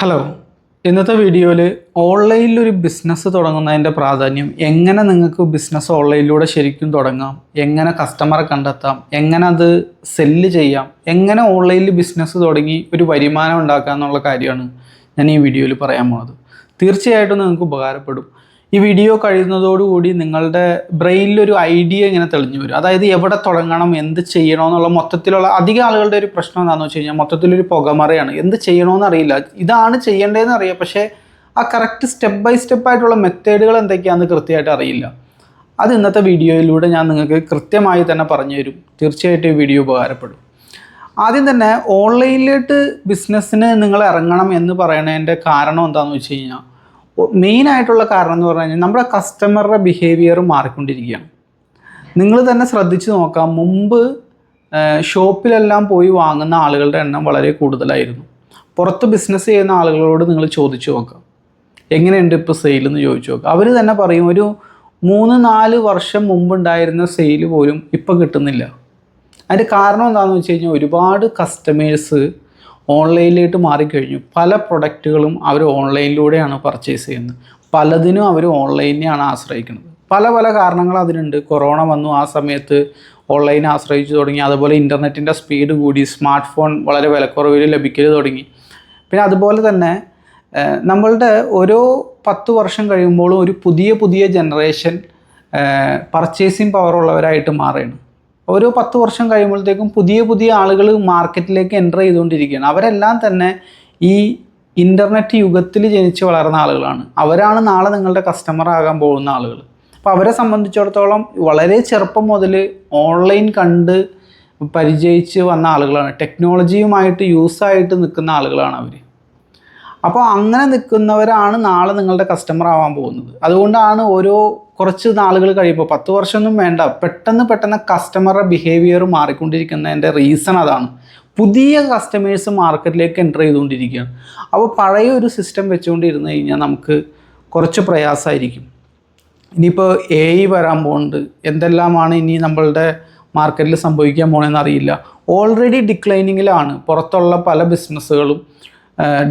Hello ഇന്നത്തെ വീഡിയോയിൽ ഓൺലൈനിൽ ഒരു ബിസിനസ് തുടങ്ങുന്നതിന്റെ പ്രാധാന്യം എങ്ങനെ നിങ്ങൾക്ക് ബിസിനസ് ഓൺലൈനിലൂടെ ശരിക്കും തുടങ്ങാം? എങ്ങനെ കസ്റ്റമറെ കണ്ടെത്താം? എങ്ങനെ അത് സെല്ല് ചെയ്യാം? എങ്ങനെ ഓൺലൈനിൽ ബിസിനസ് തുടങ്ങി ഒരു വരുമാനം ഉണ്ടാക്കാം എന്നുള്ള കാര്യമാണ് ഞാൻ ഈ വീഡിയോയിൽ പറയാൻ പോകുന്നത് തീർച്ചയായിട്ടും നിങ്ങൾക്ക് ഉപകാരപ്പെടും. ഈ വീഡിയോ കഴിയുന്നതോടുകൂടി നിങ്ങളുടെ ബ്രെയിനിലൊരു ഐഡിയ ഇങ്ങനെ തെളിഞ്ഞു വരും. അതായത് എവിടെ തുടങ്ങണം എന്ത് ചെയ്യണം എന്നുള്ള മൊത്തത്തിലുള്ള അധിക ആളുകളുടെ ഒരു പ്രശ്നം എന്താണെന്ന് വെച്ച് കഴിഞ്ഞാൽ മൊത്തത്തിലൊരു പുകമറയാണ്. എന്ത് ചെയ്യണമെന്ന് അറിയില്ല. ഇതാണ് ചെയ്യേണ്ടതെന്ന് അറിയാം. പക്ഷേ ആ കറക്റ്റ് സ്റ്റെപ്പ് ബൈ സ്റ്റെപ്പ് ആയിട്ടുള്ള മെത്തേഡുകൾ എന്തൊക്കെയാണെന്ന് കൃത്യമായിട്ട് അറിയില്ല. അത് ഇന്നത്തെ വീഡിയോയിലൂടെ ഞാൻ നിങ്ങൾക്ക് കൃത്യമായി തന്നെ പറഞ്ഞു തരും. തീർച്ചയായിട്ടും ഈ വീഡിയോ ഉപകാരപ്പെടും. ആദ്യം തന്നെ ഓൺലൈനിലോട്ട് ബിസിനസ്സിന് നിങ്ങൾ ഇറങ്ങണം എന്ന് പറയുന്നതിന്റെ കാരണം എന്താണെന്ന് വെച്ച് കഴിഞ്ഞാൽ മെയിൻ ആയിട്ടുള്ള കാരണം എന്ന് പറഞ്ഞു കഴിഞ്ഞാൽ നമ്മുടെ കസ്റ്റമറുടെ ബിഹേവിയർ മാറിക്കൊണ്ടിരിക്കുകയാണ്. നിങ്ങൾ തന്നെ ശ്രദ്ധിച്ച് നോക്കാം മുമ്പ് ഷോപ്പിലെല്ലാം പോയി വാങ്ങുന്ന ആളുകളുടെ എണ്ണം വളരെ കൂടുതലായിരുന്നു. പുറത്ത് ബിസിനസ് ചെയ്യുന്ന ആളുകളോട് നിങ്ങൾ ചോദിച്ചു നോക്കാം. എങ്ങനെയുണ്ട് ഇപ്പോൾ സെയിൽ എന്ന് ചോദിച്ചു നോക്കാം. അവർ തന്നെ പറയും ഒരു മൂന്ന് നാല് വർഷം മുമ്പുണ്ടായിരുന്ന സെയിൽ പോലും ഇപ്പോൾ കിട്ടുന്നില്ല. അതിന്റെ കാരണം എന്താണെന്ന് വെച്ച് കഴിഞ്ഞാൽ ഒരുപാട് കസ്റ്റമേഴ്സ് ഓൺലൈനിലേക്ക് മാറിക്കഴിഞ്ഞു. പല പ്രൊഡക്റ്റുകളും അവർ ഓൺലൈനിലൂടെയാണ് പർച്ചേസ് ചെയ്യുന്നത്. പലതിനും അവർ ഓൺലൈനെയാണ് ആശ്രയിക്കുന്നത്. പല പല കാരണങ്ങൾ അതിനുണ്ട്. കൊറോണ വന്നു. ആ സമയത്ത് ഓൺലൈൻ ആശ്രയിച്ചു തുടങ്ങി. അതുപോലെ ഇന്റർനെറ്റിന്റെ സ്പീഡ് കൂടി. സ്മാർട്ട് ഫോൺ വളരെ വിലക്കുറവിൽ ലഭിക്കൽ തുടങ്ങി. പിന്നെ അതുപോലെ തന്നെ നമ്മളുടെ ഓരോ പത്ത് വർഷം കഴിയുമ്പോഴും ഒരു പുതിയ പുതിയ ജനറേഷൻ പർച്ചേസിങ് പവറുള്ളവരായിട്ട് മാറുകയാണ് ഓരോ പത്ത് വർഷം കഴിയുമ്പോഴത്തേക്കും പുതിയ പുതിയ ആളുകൾ മാർക്കറ്റിലേക്ക് എന്റർ ചെയ്തുകൊണ്ടിരിക്കുകയാണ്. അവരെല്ലാം തന്നെ ഈ ഇന്റർനെറ്റ് യുഗത്തിൽ ജനിച്ച് വളർന്ന ആളുകളാണ്. അവരാണ് നാളെ നിങ്ങളുടെ കസ്റ്റമർ ആകാൻ പോകുന്ന ആളുകൾ. അപ്പോൾ അവരെ സംബന്ധിച്ചിടത്തോളം വളരെ ചെറുപ്പം മുതൽ ഓൺലൈൻ കണ്ട് പരിചയിച്ച് വന്ന ആളുകളാണ്. ടെക്നോളജിയുമായിട്ട് യൂസായിട്ട് നിൽക്കുന്ന ആളുകളാണ് അവർ അപ്പോൾ അങ്ങനെ നിൽക്കുന്നവരാണ് നാളെ നിങ്ങളുടെ കസ്റ്റമർ ആവാൻ പോകുന്നത്. അതുകൊണ്ടാണ് ഓരോ കുറച്ച് നാളുകൾ കഴിയുമ്പോൾ പത്ത് വർഷമൊന്നും വേണ്ട പെട്ടെന്ന് പെട്ടെന്ന് കസ്റ്റമറുടെ ബിഹേവിയർ മാറിക്കൊണ്ടിരിക്കുന്നതിന്റെ റീസൺ അതാണ്. പുതിയ കസ്റ്റമേഴ്സ് മാർക്കറ്റിലേക്ക് എന്റർ ചെയ്തുകൊണ്ടിരിക്കുകയാണ്. അപ്പോൾ പഴയ ഒരു സിസ്റ്റം വെച്ചുകൊണ്ടിരുന്ന് കഴിഞ്ഞാൽ നമുക്ക് കുറച്ച് പ്രയാസമായിരിക്കും. ഇനിയിപ്പോൾ എ ഐ വരാൻ പോകുന്നുണ്ട്. എന്തെല്ലാമാണ് ഇനി നമ്മളുടെ മാർക്കറ്റിൽ സംഭവിക്കാൻ പോകണമെന്ന് അറിയില്ല. ഓൾറെഡി ഡിക്ലൈനിങ്ങിലാണ് പുറത്തുള്ള പല ബിസിനസ്സുകളും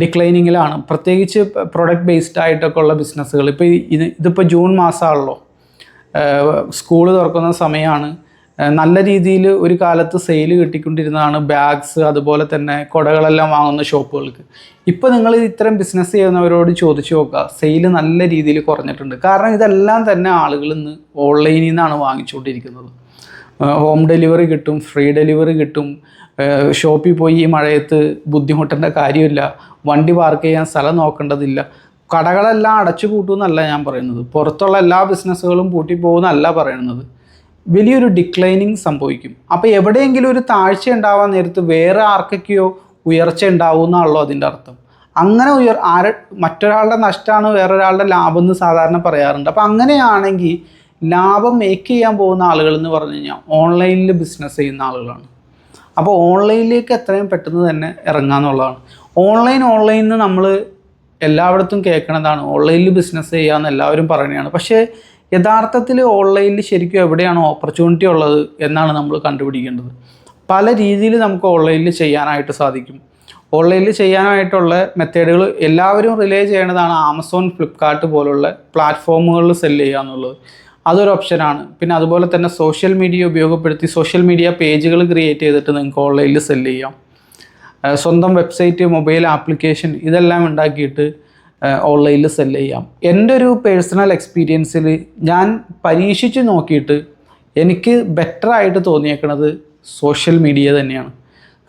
ഡിക്ലൈനിങ്ങിലാണ് പ്രത്യേകിച്ച് പ്രൊഡക്റ്റ് ബേസ്ഡ് ആയിട്ടൊക്കെ ഉള്ള ബിസിനസ്സുകൾ ഇപ്പോൾ ഇത് ഇതിപ്പോൾ ജൂൺ മാസമാണല്ലോ സ്കൂൾ തുറക്കുന്ന സമയമാണ് നല്ല രീതിയിൽ ഒരു കാലത്ത് സെയിൽ കിട്ടിക്കൊണ്ടിരുന്നതാണ് ബാഗ്സ് അതുപോലെ തന്നെ കുടകളെല്ലാം വാങ്ങുന്ന ഷോപ്പുകൾക്ക് ഇപ്പോൾ നിങ്ങൾ ഇത്തരം ബിസിനസ് ചെയ്യുന്നവരോട് ചോദിച്ചു നോക്കുക. സെയിൽ നല്ല രീതിയിൽ കുറഞ്ഞിട്ടുണ്ട്. കാരണം ഇതെല്ലാം തന്നെ ആളുകൾ ഇന്ന് ഓൺലൈനിൽ നിന്നാണ് വാങ്ങിച്ചുകൊണ്ടിരിക്കുന്നത്. ഹോം ഡെലിവറി കിട്ടും ഫ്രീ ഡെലിവറി കിട്ടും. ഷോപ്പിൽ പോയി ഈ മഴയത്ത് ബുദ്ധിമുട്ടേണ്ട കാര്യമില്ല. വണ്ടി പാർക്ക് ചെയ്യാൻ സ്ഥലം നോക്കേണ്ടതില്ല. കടകളെല്ലാം അടച്ചു കൂട്ടുമെന്നല്ല ഞാൻ പറയുന്നത്. പുറത്തുള്ള എല്ലാ ബിസിനസ്സുകളും പൂട്ടിപ്പോകുമെന്നല്ല പറയുന്നത്. വലിയൊരു ഡിക്ലൈനിങ് സംഭവിക്കും. അപ്പോൾ എവിടെയെങ്കിലും ഒരു താഴ്ച ഉണ്ടാവാൻ നേരത്ത് വേറെ ആർക്കൊക്കെയോ ഉയർച്ച ഉണ്ടാവും എന്നാണല്ലോ അതിന്റെ അർത്ഥം. അങ്ങനെ ഉയർ ആര മറ്റൊരാളുടെ നഷ്ടമാണ് വേറൊരാളുടെ ലാഭം എന്ന് സാധാരണ പറയാറുണ്ട്. അപ്പോൾ അങ്ങനെയാണെങ്കിൽ ലാഭം മേക്ക് ചെയ്യാൻ പോകുന്ന ആളുകൾ എന്ന് പറഞ്ഞു കഴിഞ്ഞാൽ ഓൺലൈനിൽ ബിസിനസ് ചെയ്യുന്ന ആളുകളാണ്. അപ്പോൾ ഓൺലൈനിലേക്ക് എത്രയും പെട്ടെന്ന് തന്നെ ഇറങ്ങാന്നുള്ളതാണ്. ഓൺലൈൻ ഓൺലൈനിൽ എന്ന് നമ്മൾ എല്ലായിടത്തും കേൾക്കണതാണ്. ഓൺലൈനിൽ ബിസിനസ് ചെയ്യാമെന്ന് എല്ലാവരും പറയുന്നതാണ്. പക്ഷേ യഥാർത്ഥത്തിൽ ഓൺലൈനിൽ ശരിക്കും എവിടെയാണ് ഓപ്പർച്യൂണിറ്റി ഉള്ളത് എന്നാണ് നമ്മൾ കണ്ടുപിടിക്കേണ്ടത്. പല രീതിയിൽ നമുക്ക് ഓൺലൈനിൽ ചെയ്യാനായിട്ട് സാധിക്കും. ഓൺലൈനിൽ ചെയ്യാനായിട്ടുള്ള മെത്തേഡുകൾ എല്ലാവരും റിലേ ചെയ്യേണ്ടതാണ് ആമസോൺ ഫ്ലിപ്കാർട്ട് പോലുള്ള പ്ലാറ്റ്ഫോമുകളിൽ സെല്ല് ചെയ്യുക എന്നുള്ളത്. അതൊരു ഓപ്ഷനാണ് പിന്നെ അതുപോലെ തന്നെ സോഷ്യൽ മീഡിയ ഉപയോഗപ്പെടുത്തി സോഷ്യൽ മീഡിയ പേജുകൾ ക്രിയേറ്റ് ചെയ്തിട്ട് നിങ്ങൾക്ക് ഓൺലൈനിൽ സെല്ല് ചെയ്യാം. സ്വന്തം വെബ്സൈറ്റ് മൊബൈൽ ആപ്ലിക്കേഷൻ ഇതെല്ലാം ഉണ്ടാക്കിയിട്ട് ഓൺലൈനിൽ സെല്ല് ചെയ്യാം. എന്റെ ഒരു പേഴ്സണൽ എക്സ്പീരിയൻസിൽ ഞാൻ പരീക്ഷിച്ച് നോക്കിയിട്ട് എനിക്ക് ബെറ്റർ ആയിട്ട് തോന്നിയേക്കുന്നത് സോഷ്യൽ മീഡിയ തന്നെയാണ്.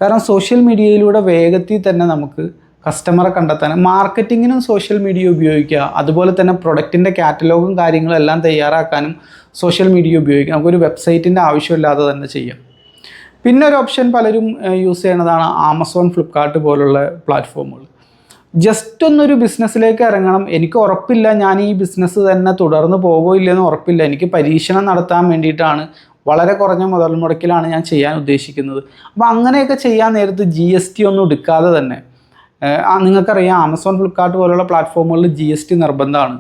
കാരണം സോഷ്യൽ മീഡിയയിലൂടെ വേഗത്തിൽ തന്നെ നമുക്ക് കസ്റ്റമറെ കണ്ടെത്താൻ. മാർക്കറ്റിങ്ങിനും സോഷ്യൽ മീഡിയ ഉപയോഗിക്കുക. അതുപോലെ തന്നെ പ്രൊഡക്റ്റിന്റെ കാറ്റലോഗും കാര്യങ്ങളും എല്ലാം തയ്യാറാക്കാനും സോഷ്യൽ മീഡിയ ഉപയോഗിക്കാം നമുക്കൊരു വെബ്സൈറ്റിന്റെ ആവശ്യമില്ലാതെ തന്നെ ചെയ്യാം. പിന്നെ ഒരു ഓപ്ഷൻ പലരും യൂസ് ചെയ്യണതാണ് ആമസോൺ ഫ്ലിപ്കാർട്ട് പോലുള്ള പ്ലാറ്റ്ഫോമുകൾ ജസ്റ്റ് ഒന്നൊരു ബിസിനസ്സിലേക്ക് ഇറങ്ങണം. എനിക്ക് ഉറപ്പില്ല ഞാൻ ഈ ബിസിനസ് തന്നെ തുടർന്ന് പോകുമോ ഇല്ലെന്ന് ഉറപ്പില്ല. എനിക്ക് പരീക്ഷണം നടത്താൻ വേണ്ടിയിട്ടാണ് വളരെ കുറഞ്ഞ മുതൽ മുടക്കിലാണ് ഞാൻ ചെയ്യാൻ ഉദ്ദേശിക്കുന്നത്. അപ്പോൾ അങ്ങനെയൊക്കെ ചെയ്യാൻ നേരത്ത് ജി എസ് ടി ഒന്നും എടുക്കാതെ തന്നെ നിങ്ങൾക്കറിയാം ആമസോൺ ഫ്ലിപ്കാർട്ട് പോലുള്ള പ്ലാറ്റ്ഫോമുകളിൽ ജി എസ് ടി നിർബന്ധമാണ്.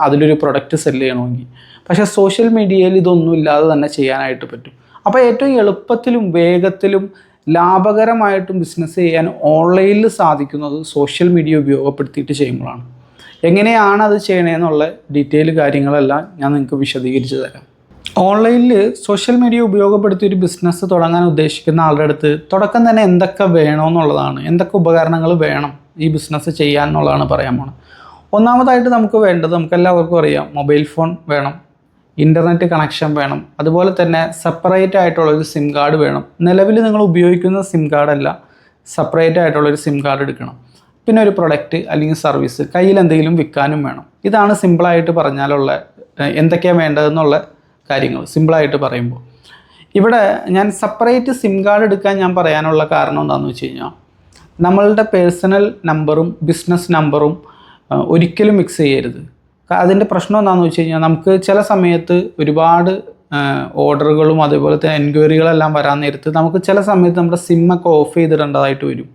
അതിലൊരു പ്രൊഡക്റ്റ് സെല്ല് ചെയ്യണമെങ്കിൽ. പക്ഷേ സോഷ്യൽ മീഡിയയിൽ ഇതൊന്നും ഇല്ലാതെ തന്നെ ചെയ്യാനായിട്ട് പറ്റും. അപ്പോൾ ഏറ്റവും എളുപ്പത്തിലും വേഗത്തിലും ലാഭകരമായിട്ടും ബിസിനസ് ചെയ്യാൻ ഓൺലൈനിൽ സാധിക്കുന്നത് സോഷ്യൽ മീഡിയ ഉപയോഗപ്പെടുത്തിയിട്ട് ചെയ്യുമ്പോഴാണ്. എങ്ങനെയാണ് അത് ചെയ്യണമെന്നുള്ള ഡീറ്റെയിൽ കാര്യങ്ങളെല്ലാം ഞാൻ നിങ്ങൾക്ക് വിശദീകരിച്ച് തരാം. ഓൺലൈനിൽ സോഷ്യൽ മീഡിയ ഉപയോഗപ്പെടുത്തി ഒരു ബിസിനസ് തുടങ്ങാൻ ഉദ്ദേശിക്കുന്ന ആളുടെ അടുത്ത് തുടക്കം തന്നെ എന്തൊക്കെ വേണമെന്നുള്ളതാണ് എന്തൊക്കെ ഉപകരണങ്ങൾ വേണം ഈ ബിസിനസ് ചെയ്യാൻ എന്നുള്ളതാണ് പറയാൻ പോണത്. ഒന്നാമതായിട്ട് നമുക്ക് വേണ്ടത് നമുക്ക് എല്ലാവർക്കും അറിയാം മൊബൈൽ ഫോൺ വേണം ഇന്റർനെറ്റ് കണക്ഷൻ വേണം അതുപോലെ തന്നെ സെപ്പറേറ്റ് ആയിട്ടുള്ള ഒരു സിം കാർഡ് വേണം. നിലവിൽ നിങ്ങൾ ഉപയോഗിക്കുന്ന സിം കാർഡല്ല സെപ്പറേറ്റ് ആയിട്ടുള്ള ഒരു സിം കാർഡ് എടുക്കണം. പിന്നെ ഒരു പ്രൊഡക്റ്റ് അല്ലെങ്കിൽ സർവീസ് കയ്യിൽ എന്തെങ്കിലും വിൽക്കാനും വേണം. ഇതാണ് സിമ്പിളായിട്ട് പറഞ്ഞാലുള്ള എന്തൊക്കെയാണ് വേണ്ടതെന്നുള്ള കാര്യങ്ങൾ സിമ്പിളായിട്ട് പറയുമ്പോൾ. ഇവിടെ ഞാൻ സെപ്പറേറ്റ് സിം കാർഡ് എടുക്കാൻ ഞാൻ പറയാനുള്ള കാരണം എന്താണെന്ന് വെച്ച് കഴിഞ്ഞാൽ നമ്മളുടെ പേഴ്സണൽ നമ്പറും ബിസിനസ് നമ്പറും ഒരിക്കലും മിക്സ് ചെയ്യരുത്. അതിന്റെ പ്രശ്നം എന്താണെന്ന് വെച്ച് കഴിഞ്ഞാൽ നമുക്ക് ചില സമയത്ത് ഒരുപാട് ഓർഡറുകളും അതേപോലെ തന്നെ എൻക്വയറികളെല്ലാം വരാൻ നേരത്ത് നമുക്ക് ചില സമയത്ത് നമ്മുടെ സിമ്മൊക്കെ ഓഫ് ചെയ്തിടേണ്ടതായിട്ട് വരും.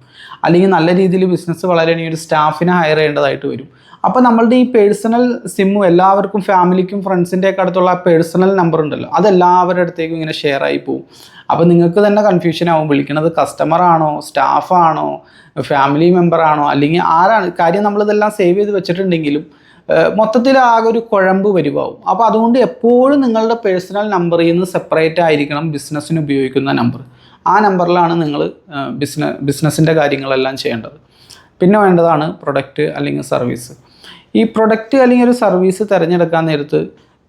അല്ലെങ്കിൽ നല്ല രീതിയിൽ ബിസിനസ് വളരെ ഒരു സ്റ്റാഫിനെ ഹയർ ചെയ്യേണ്ടതായിട്ട് വരും. അപ്പോൾ നമ്മളുടെ ഈ പേഴ്സണൽ സിമ്മും എല്ലാവർക്കും ഫാമിലിക്കും ഫ്രണ്ട്സിന്റെ ഒക്കെ അടുത്തുള്ള പേഴ്സണൽ നമ്പർ ഉണ്ടല്ലോ. അതെല്ലാവരുടെ അടുത്തേക്കും ഇങ്ങനെ ഷെയർ ആയി പോകും അപ്പോൾ നിങ്ങൾക്ക് തന്നെ കൺഫ്യൂഷൻ ആവും. വിളിക്കുന്നത് കസ്റ്റമർ ആണോ സ്റ്റാഫാണോ ഫാമിലി മെമ്പർ ആണോ അല്ലെങ്കിൽ ആരാണ്? കാര്യം നമ്മളിതെല്ലാം സേവ് ചെയ്ത് വെച്ചിട്ടുണ്ടെങ്കിലും മൊത്തത്തിൽ ആകെ ഒരു കുഴമ്പ് വരുവാവും. അപ്പോൾ അതുകൊണ്ട് എപ്പോഴും നിങ്ങളുടെ പേഴ്സണൽ നമ്പറിൽ നിന്ന് സെപ്പറേറ്റ് ആയിരിക്കണം ബിസിനസ്സിന് ഉപയോഗിക്കുന്ന നമ്പർ. ആ നമ്പറിലാണ് നിങ്ങൾ ബിസിനസ് ബിസിനസ്സിന്റെ കാര്യങ്ങളെല്ലാം ചെയ്യേണ്ടത്. പിന്നെ വേണ്ടതാണ് പ്രൊഡക്റ്റ് അല്ലെങ്കിൽ സർവീസ് ഈ പ്രൊഡക്റ്റ് അല്ലെങ്കിൽ ഒരു സർവീസ് തിരഞ്ഞെടുക്കാൻ നേരത്ത്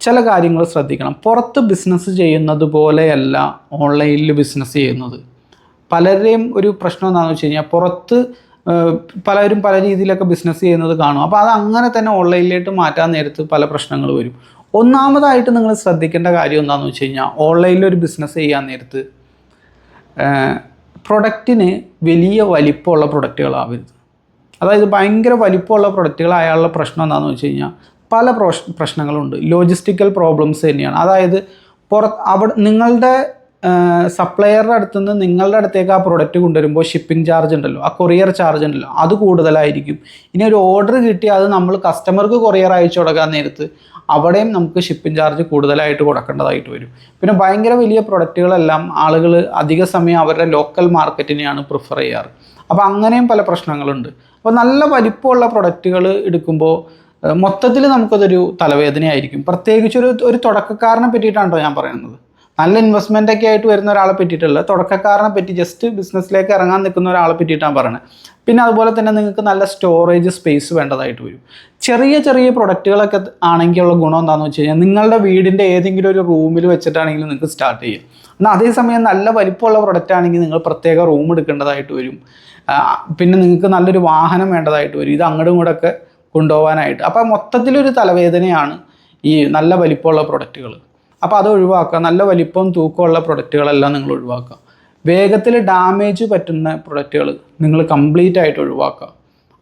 ചില കാര്യങ്ങൾ ശ്രദ്ധിക്കണം. പുറത്ത് ബിസിനസ് ചെയ്യുന്നത് പോലെയല്ല ഓൺലൈനിൽ ബിസിനസ് ചെയ്യുന്നത്. പലരുടെയും ഒരു പ്രശ്നം എന്താണെന്ന് വെച്ച് കഴിഞ്ഞാൽ പുറത്ത് പലരും പല രീതിയിലൊക്കെ ബിസിനസ് ചെയ്യുന്നത് കാണും. അപ്പോൾ അത് അങ്ങനെ തന്നെ ഓൺലൈനിലേക്ക് മാറ്റാൻ നേരത്ത് പല പ്രശ്നങ്ങൾ വരും. ഒന്നാമതായിട്ട് നിങ്ങൾ ശ്രദ്ധിക്കേണ്ട കാര്യം എന്താണെന്ന് വെച്ച് കഴിഞ്ഞാൽ ഓൺലൈനിൽ ഒരു ബിസിനസ് ചെയ്യാൻ നേരത്ത് പ്രൊഡക്റ്റിന് വലിയ വലിപ്പമുള്ള പ്രൊഡക്റ്റുകളാവരുത് അതായത് ഭയങ്കര വലിപ്പമുള്ള പ്രൊഡക്റ്റുകൾ അയാളുടെ പ്രശ്നം എന്താണെന്ന് വെച്ച് കഴിഞ്ഞാൽ പല പ്രശ് പ്രശ്നങ്ങളുണ്ട്. ലോജിസ്റ്റിക്കൽ പ്രോബ്ലംസ് തന്നെയാണ്. അതായത് പുറ അവിടെ നിങ്ങളുടെ സപ്ലയറുടെ അടുത്ത് നിന്ന് നിങ്ങളുടെ അടുത്തേക്ക് ആ പ്രൊഡക്റ്റ് കൊണ്ടുവരുമ്പോൾ ഷിപ്പിംഗ് ചാർജ് ഉണ്ടല്ലോ ആ കൊറിയർ ചാർജ് ഉണ്ടല്ലോ അത് കൂടുതലായിരിക്കും. ഇനി ഒരു ഓർഡർ കിട്ടി അത് നമ്മൾ കസ്റ്റമർക്ക് കൊറിയർ അയച്ചു കൊടുക്കാൻ നേരത്ത് അവിടെയും നമുക്ക് ഷിപ്പിംഗ് ചാർജ് കൂടുതലായിട്ട് കൊടുക്കേണ്ടതായിട്ട് വരും. പിന്നെ ഭയങ്കര വലിയ പ്രൊഡക്റ്റുകളെല്ലാം ആളുകൾ അധിക സമയം അവരുടെ ലോക്കൽ മാർക്കറ്റിനെയാണ് പ്രിഫർ ചെയ്യാറ്. അപ്പോൾ അങ്ങനെയും പല പ്രശ്നങ്ങളുണ്ട്. അപ്പോൾ നല്ല വലിപ്പമുള്ള പ്രൊഡക്റ്റുകൾ എടുക്കുമ്പോൾ മൊത്തത്തിൽ നമുക്കതൊരു തലവേദനയായിരിക്കും. പ്രത്യേകിച്ച് ഒരു ഒരു തുടക്കക്കാരനെ പറ്റിയിട്ടാണ് ട്ടോ ഞാൻ പറയുന്നത്. നല്ല ഇൻവെസ്റ്റ്മെന്റ് ഒക്കെ ആയിട്ട് വരുന്ന ഒരാളെ പറ്റിയിട്ടല്ല. തുടക്കക്കാരനെ പറ്റി ജസ്റ്റ് ബിസിനസ്സിലേക്ക് ഇറങ്ങാൻ നിൽക്കുന്ന ഒരാളെ പറ്റിയിട്ടാണ് പറയുന്നത് പിന്നെ അതുപോലെ തന്നെ നിങ്ങൾക്ക് നല്ല സ്റ്റോറേജ് സ്പേസ് വേണ്ടതായിട്ട് വരും. ചെറിയ ചെറിയ പ്രൊഡക്റ്റുകളൊക്കെ ആണെങ്കിലുള്ള ഗുണം എന്താണെന്ന് വെച്ച് കഴിഞ്ഞാൽ നിങ്ങളുടെ വീടിന്റെ ഏതെങ്കിലും ഒരു റൂമിൽ വെച്ചിട്ടാണെങ്കിലും നിങ്ങൾക്ക് സ്റ്റാർട്ട് ചെയ്യാം. എന്നാൽ അതേസമയം നല്ല വലിപ്പമുള്ള പ്രൊഡക്റ്റ് ആണെങ്കിൽ നിങ്ങൾ പ്രത്യേക റൂം എടുക്കേണ്ടതായിട്ട് വരും. പിന്നെ നിങ്ങൾക്ക് നല്ലൊരു വാഹനം വേണ്ടതായിട്ട് വരും. ഇത് അങ്ങോട്ടും ഇങ്ങോട്ടൊക്കെ കൊണ്ടുപോകാനായിട്ട് അപ്പോൾ മൊത്തത്തിലൊരു തലവേദനയാണ് ഈ നല്ല വലിപ്പമുള്ള പ്രൊഡക്റ്റുകൾ അപ്പോൾ അത് ഒഴിവാക്കുക. നല്ല വലിപ്പം തൂക്കമുള്ള പ്രൊഡക്റ്റുകളെല്ലാം നിങ്ങൾ ഒഴിവാക്കുക. വേഗത്തിൽ ഡാമേജ് പറ്റുന്ന പ്രൊഡക്റ്റുകൾ നിങ്ങൾ കംപ്ലീറ്റ് ആയിട്ട് ഒഴിവാക്കുക.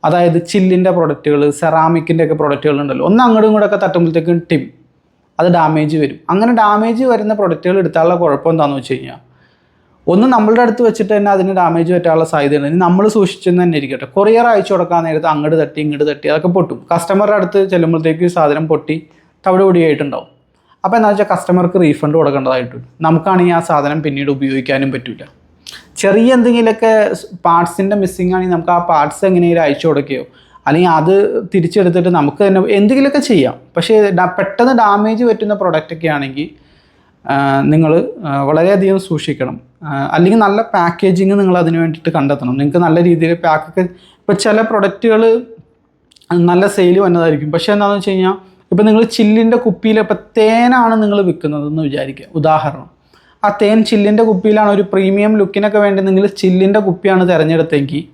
അതായത് ചില്ലിന്റെ പ്രൊഡക്റ്റുകൾ സെറാമിക്കിന്റെ ഒക്കെ പ്രൊഡക്റ്റുകൾ ഉണ്ടല്ലോ. ഒന്ന് അങ്ങോട്ടും ഇങ്ങോട്ടൊക്കെ തട്ടുമ്പോഴത്തേക്കും ടിം. അത് ഡാമേജ് വരും. അങ്ങനെ ഡാമേജ് വരുന്ന പ്രൊഡക്റ്റുകൾ എടുത്താലുള്ള കുഴപ്പം എന്താണെന്ന് വെച്ച് കഴിഞ്ഞാൽ ഒന്ന് നമ്മളുടെ അടുത്ത് വെച്ചിട്ട് തന്നെ അതിന് ഡാമേജ് പറ്റാനുള്ള സാധ്യതയുണ്ട്. ഇനി നമ്മൾ സൂക്ഷിച്ചെന്ന് തന്നെ ഇരിക്കട്ടെ. കൊറിയർ അയച്ചു കൊടുക്കാൻ നേരത്ത് അങ്ങോട്ട് തട്ടി ഇങ്ങോട്ട് തട്ടി അതൊക്കെ പൊട്ടും. കസ്റ്റമറുടെ അടുത്ത് ചെല്ലുമ്പോഴത്തേക്ക് സാധനം പൊട്ടി തവിട് പൊടിയായിട്ടുണ്ടാവും. അപ്പോൾ എന്താ വെച്ചാൽ കസ്റ്റമർക്ക് റീഫണ്ട് കൊടുക്കേണ്ടതായിട്ട് നമുക്കാണെങ്കിൽ ആ സാധനം പിന്നീട് ഉപയോഗിക്കാനും പറ്റില്ല ചെറിയ എന്തെങ്കിലുമൊക്കെ പാർട്സിന്റെ മിസ്സിങ് ആണെങ്കിൽ നമുക്ക് ആ പാർട്സ് എങ്ങനെയും അയച്ചു കൊടുക്കുകയോ അല്ലെങ്കിൽ അത് തിരിച്ചെടുത്തിട്ട് നമുക്ക് തന്നെ എന്തെങ്കിലുമൊക്കെ ചെയ്യാം. പക്ഷേ പെട്ടെന്ന് ഡാമേജ് പറ്റുന്ന പ്രൊഡക്റ്റൊക്കെ ആണെങ്കിൽ നിങ്ങൾ വളരെയധികം സൂക്ഷിക്കണം. അല്ലെങ്കിൽ നല്ല പാക്കേജിങ് നിങ്ങൾ അതിന് വേണ്ടിയിട്ട് കണ്ടെത്തണം. നിങ്ങൾക്ക് നല്ല രീതിയിൽ പാക്കൊക്കെ ഇപ്പോൾ ചില പ്രൊഡക്റ്റുകൾ നല്ല സെയിൽ വന്നതായിരിക്കും. പക്ഷേ എന്താണെന്ന് വെച്ച് കഴിഞ്ഞാൽ ഇപ്പോൾ നിങ്ങൾ ചില്ലിന്റെ കുപ്പിയിൽ ഇപ്പോൾ തേനാണ് നിങ്ങൾ വിൽക്കുന്നതെന്ന് വിചാരിക്കുക. ഉദാഹരണം. ആ തേൻ ചില്ലിന്റെ കുപ്പിയിലാണ് ഒരു പ്രീമിയം ലുക്കിനൊക്കെ വേണ്ടി നിങ്ങൾ ചില്ലിന്റെ കുപ്പിയാണ് തിരഞ്ഞെടുത്തെങ്കിൽ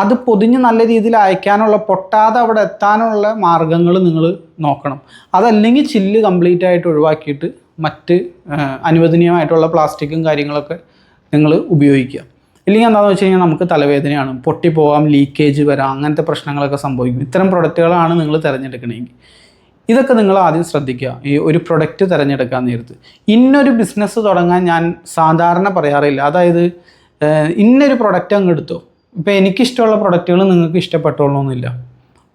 അത് പൊതിഞ്ഞ് നല്ല രീതിയിൽ അയക്കാനുള്ള പൊട്ടാതെ അവിടെ എത്താനുള്ള മാർഗങ്ങൾ നിങ്ങൾ നോക്കണം. അതല്ലെങ്കിൽ ചില്ല് കംപ്ലീറ്റ് ആയിട്ട് ഒഴിവാക്കിയിട്ട് മറ്റ് അനുവദനീയമായിട്ടുള്ള പ്ലാസ്റ്റിക്കും കാര്യങ്ങളൊക്കെ നിങ്ങൾ ഉപയോഗിക്കുക. ഇല്ലെങ്കിൽ എന്താണെന്ന് വെച്ച് കഴിഞ്ഞാൽ നമുക്ക് തലവേദനയാണ്. പൊട്ടിപ്പോകാം ലീക്കേജ് വരാം അങ്ങനത്തെ പ്രശ്നങ്ങളൊക്കെ സംഭവിക്കും. ഇത്തരം പ്രൊഡക്റ്റുകളാണ് നിങ്ങൾ തിരഞ്ഞെടുക്കണമെങ്കിൽ ഇതൊക്കെ നിങ്ങൾ ആദ്യം ശ്രദ്ധിക്കുക. ഈ ഒരു പ്രൊഡക്റ്റ് തിരഞ്ഞെടുക്കാൻ നേരത്ത്. ഇന്നൊരു ബിസിനസ് തുടങ്ങാൻ ഞാൻ സാധാരണ പറയാറില്ല. അതായത് ഇന്നൊരു പ്രൊഡക്റ്റ് അങ്ങ് എടുത്തോ. ഇപ്പോൾ എനിക്കിഷ്ടമുള്ള പ്രൊഡക്റ്റുകൾ നിങ്ങൾക്ക് ഇഷ്ടപ്പെട്ടോളണമെന്നില്ല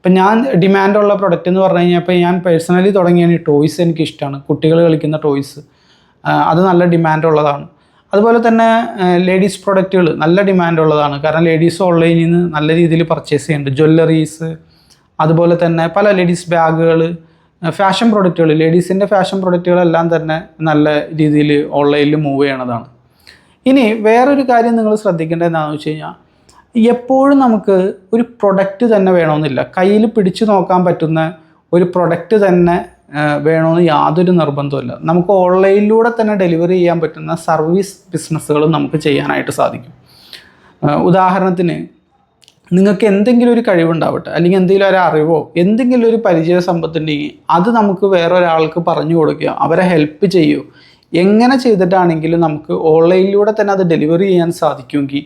ഇപ്പം ഞാൻ ഡിമാൻഡുള്ള പ്രൊഡക്റ്റ് എന്ന് പറഞ്ഞു കഴിഞ്ഞാൽ ഇപ്പോൾ ഞാൻ പേഴ്സണലി തുടങ്ങിയ ടോയ്സ് എനിക്ക് ഇഷ്ടമാണ് കുട്ടികൾ കളിക്കുന്ന ടോയ്സ് അത് നല്ല ഡിമാൻഡുള്ളതാണ് അതുപോലെ തന്നെ ലേഡീസ് പ്രൊഡക്റ്റുകൾ നല്ല ഡിമാൻഡുള്ളതാണ് കാരണം ലേഡീസ് ഓൺലൈനിൽ നിന്ന് നല്ല രീതിയിൽ പർച്ചേസ് ചെയ്യുന്നുണ്ട്. ജ്വല്ലറീസ് അതുപോലെ തന്നെ പല ലേഡീസ് ബാഗുകൾ ഫാഷൻ പ്രൊഡക്റ്റുകൾ ലേഡീസിന്റെ ഫാഷൻ പ്രൊഡക്റ്റുകളെല്ലാം തന്നെ നല്ല രീതിയിൽ ഓൺലൈനിൽ മൂവ് ചെയ്യണതാണ്. ഇനി വേറൊരു കാര്യം നിങ്ങൾ ശ്രദ്ധിക്കേണ്ടത് എന്താണെന്ന് വെച്ച് കഴിഞ്ഞാൽ എപ്പോഴും നമുക്ക് ഒരു പ്രൊഡക്റ്റ് തന്നെ വേണമെന്നില്ല. കയ്യിൽ പിടിച്ചു നോക്കാൻ പറ്റുന്ന ഒരു പ്രൊഡക്റ്റ് തന്നെ വേണമെന്ന് യാതൊരു നിർബന്ധമില്ല നമുക്ക് ഓൺലൈനിലൂടെ തന്നെ ഡെലിവറി ചെയ്യാൻ പറ്റുന്ന സർവീസ് ബിസിനസ്സുകളും നമുക്ക് ചെയ്യാനായിട്ട് സാധിക്കും. ഉദാഹരണത്തിന് നിങ്ങൾക്ക് എന്തെങ്കിലും ഒരു കഴിവുണ്ടാവട്ടെ അല്ലെങ്കിൽ എന്തെങ്കിലും ഒരു അറിവോ എന്തെങ്കിലും ഒരു പരിചയ സമ്പത്തുണ്ടെങ്കിൽ അത് നമുക്ക് വേറൊരാൾക്ക് പറഞ്ഞു കൊടുക്കുക അവരെ ഹെൽപ്പ് ചെയ്യൂ എങ്ങനെ ചെയ്തിട്ടാണെങ്കിലും നമുക്ക് ഓൺലൈനിലൂടെ തന്നെ അത് ഡെലിവറി ചെയ്യാൻ സാധിക്കുമെങ്കിൽ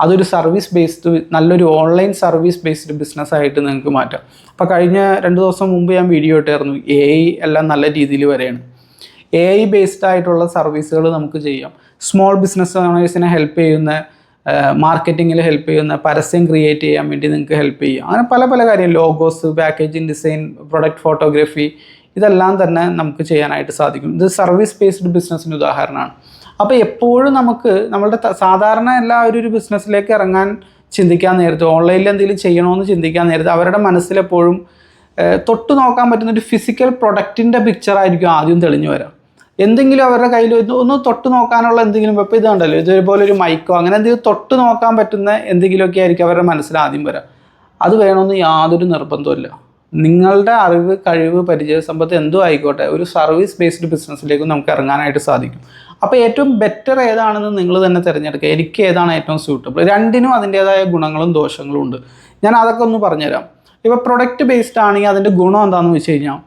അതൊരു സർവീസ് ബേസ്ഡ് നല്ലൊരു ഓൺലൈൻ സർവീസ് ബേസ്ഡ് ബിസിനസ് ആയിട്ട് നിങ്ങൾക്ക് മാറ്റാം. അപ്പോൾ കഴിഞ്ഞ രണ്ട് ദിവസം മുമ്പ് ഞാൻ വീഡിയോ ഇട്ടായിരുന്നു എ ഐ എല്ലാം നല്ല രീതിയിൽ വരെയാണ്. എ ഐ ബേസ്ഡ് ആയിട്ടുള്ള സർവീസുകൾ നമുക്ക് ചെയ്യാം. സ്മോൾ ബിസിനസ് ഓണേഴ്സിനെ ഹെൽപ്പ് ചെയ്യുന്ന മാർക്കറ്റിങ്ങിൽ ഹെൽപ്പ് ചെയ്യുന്ന പരസ്യം ക്രിയേറ്റ് ചെയ്യാൻ വേണ്ടി നിങ്ങൾക്ക് ഹെൽപ്പ് ചെയ്യാം. അങ്ങനെ പല പല കാര്യം logos packaging design product photography ഇതെല്ലാം തന്നെ നമുക്ക് ചെയ്യാനായിട്ട് സാധിക്കും. ഇത് സർവീസ് ബേസ്ഡ് ബിസിനസ്സിന് ഉദാഹരണമാണ്. അപ്പോൾ എപ്പോഴും നമുക്ക് നമ്മളുടെ സാധാരണ എല്ലാവരും ഒരു ബിസിനസ്സിലേക്ക് ഇറങ്ങാൻ ചിന്തിക്കാൻ നേരത്ത് ഓൺലൈനിൽ എന്തെങ്കിലും ചെയ്യണമെന്ന് ചിന്തിക്കാൻ നേരത്ത് അവരുടെ മനസ്സിലെപ്പോഴും തൊട്ട് നോക്കാൻ പറ്റുന്ന ഒരു ഫിസിക്കൽ പ്രൊഡക്റ്റിന്റെ പിക്ചർ ആയിരിക്കും ആദ്യം തെളിഞ്ഞു വരാം. എന്തെങ്കിലും അവരുടെ കയ്യിൽ ഒന്ന് തൊട്ട് നോക്കാനുള്ള എന്തെങ്കിലും ഇപ്പോൾ ഇത് കണ്ടല്ലോ ഇതേപോലെ ഒരു മൈക്കോ അങ്ങനെ എന്തെങ്കിലും തൊട്ട് നോക്കാൻ പറ്റുന്ന എന്തെങ്കിലുമൊക്കെ ആയിരിക്കും അവരുടെ മനസ്സിൽ ആദ്യം വരാം. അത് വേണമെന്ന് യാതൊരു നിർബന്ധമില്ല നിങ്ങളുടെ അറിവ് കഴിവ് പരിചയ സമ്പത്ത് എന്തോ ആയിക്കോട്ടെ ഒരു സർവീസ് ബേസ്ഡ് ബിസിനസ്സിലേക്കും നമുക്ക് ഇറങ്ങാനായിട്ട് സാധിക്കും. അപ്പോൾ ഏറ്റവും ബെറ്റർ ഏതാണെന്ന് നിങ്ങൾ തന്നെ തിരഞ്ഞെടുക്കുക. എനിക്ക് ഏതാണ് ഏറ്റവും സ്യൂട്ടബിൾ രണ്ടിനും അതിന്റേതായ ഗുണങ്ങളും ദോഷങ്ങളും ഉണ്ട്. ഞാൻ അതൊക്കെ ഒന്ന് പറഞ്ഞുതരാം. ഇപ്പോൾ പ്രൊഡക്റ്റ് ബേസ്ഡ് ആണെങ്കിൽ അതിന്റെ ഗുണം എന്താണെന്ന് വെച്ച് കഴിഞ്ഞാൽ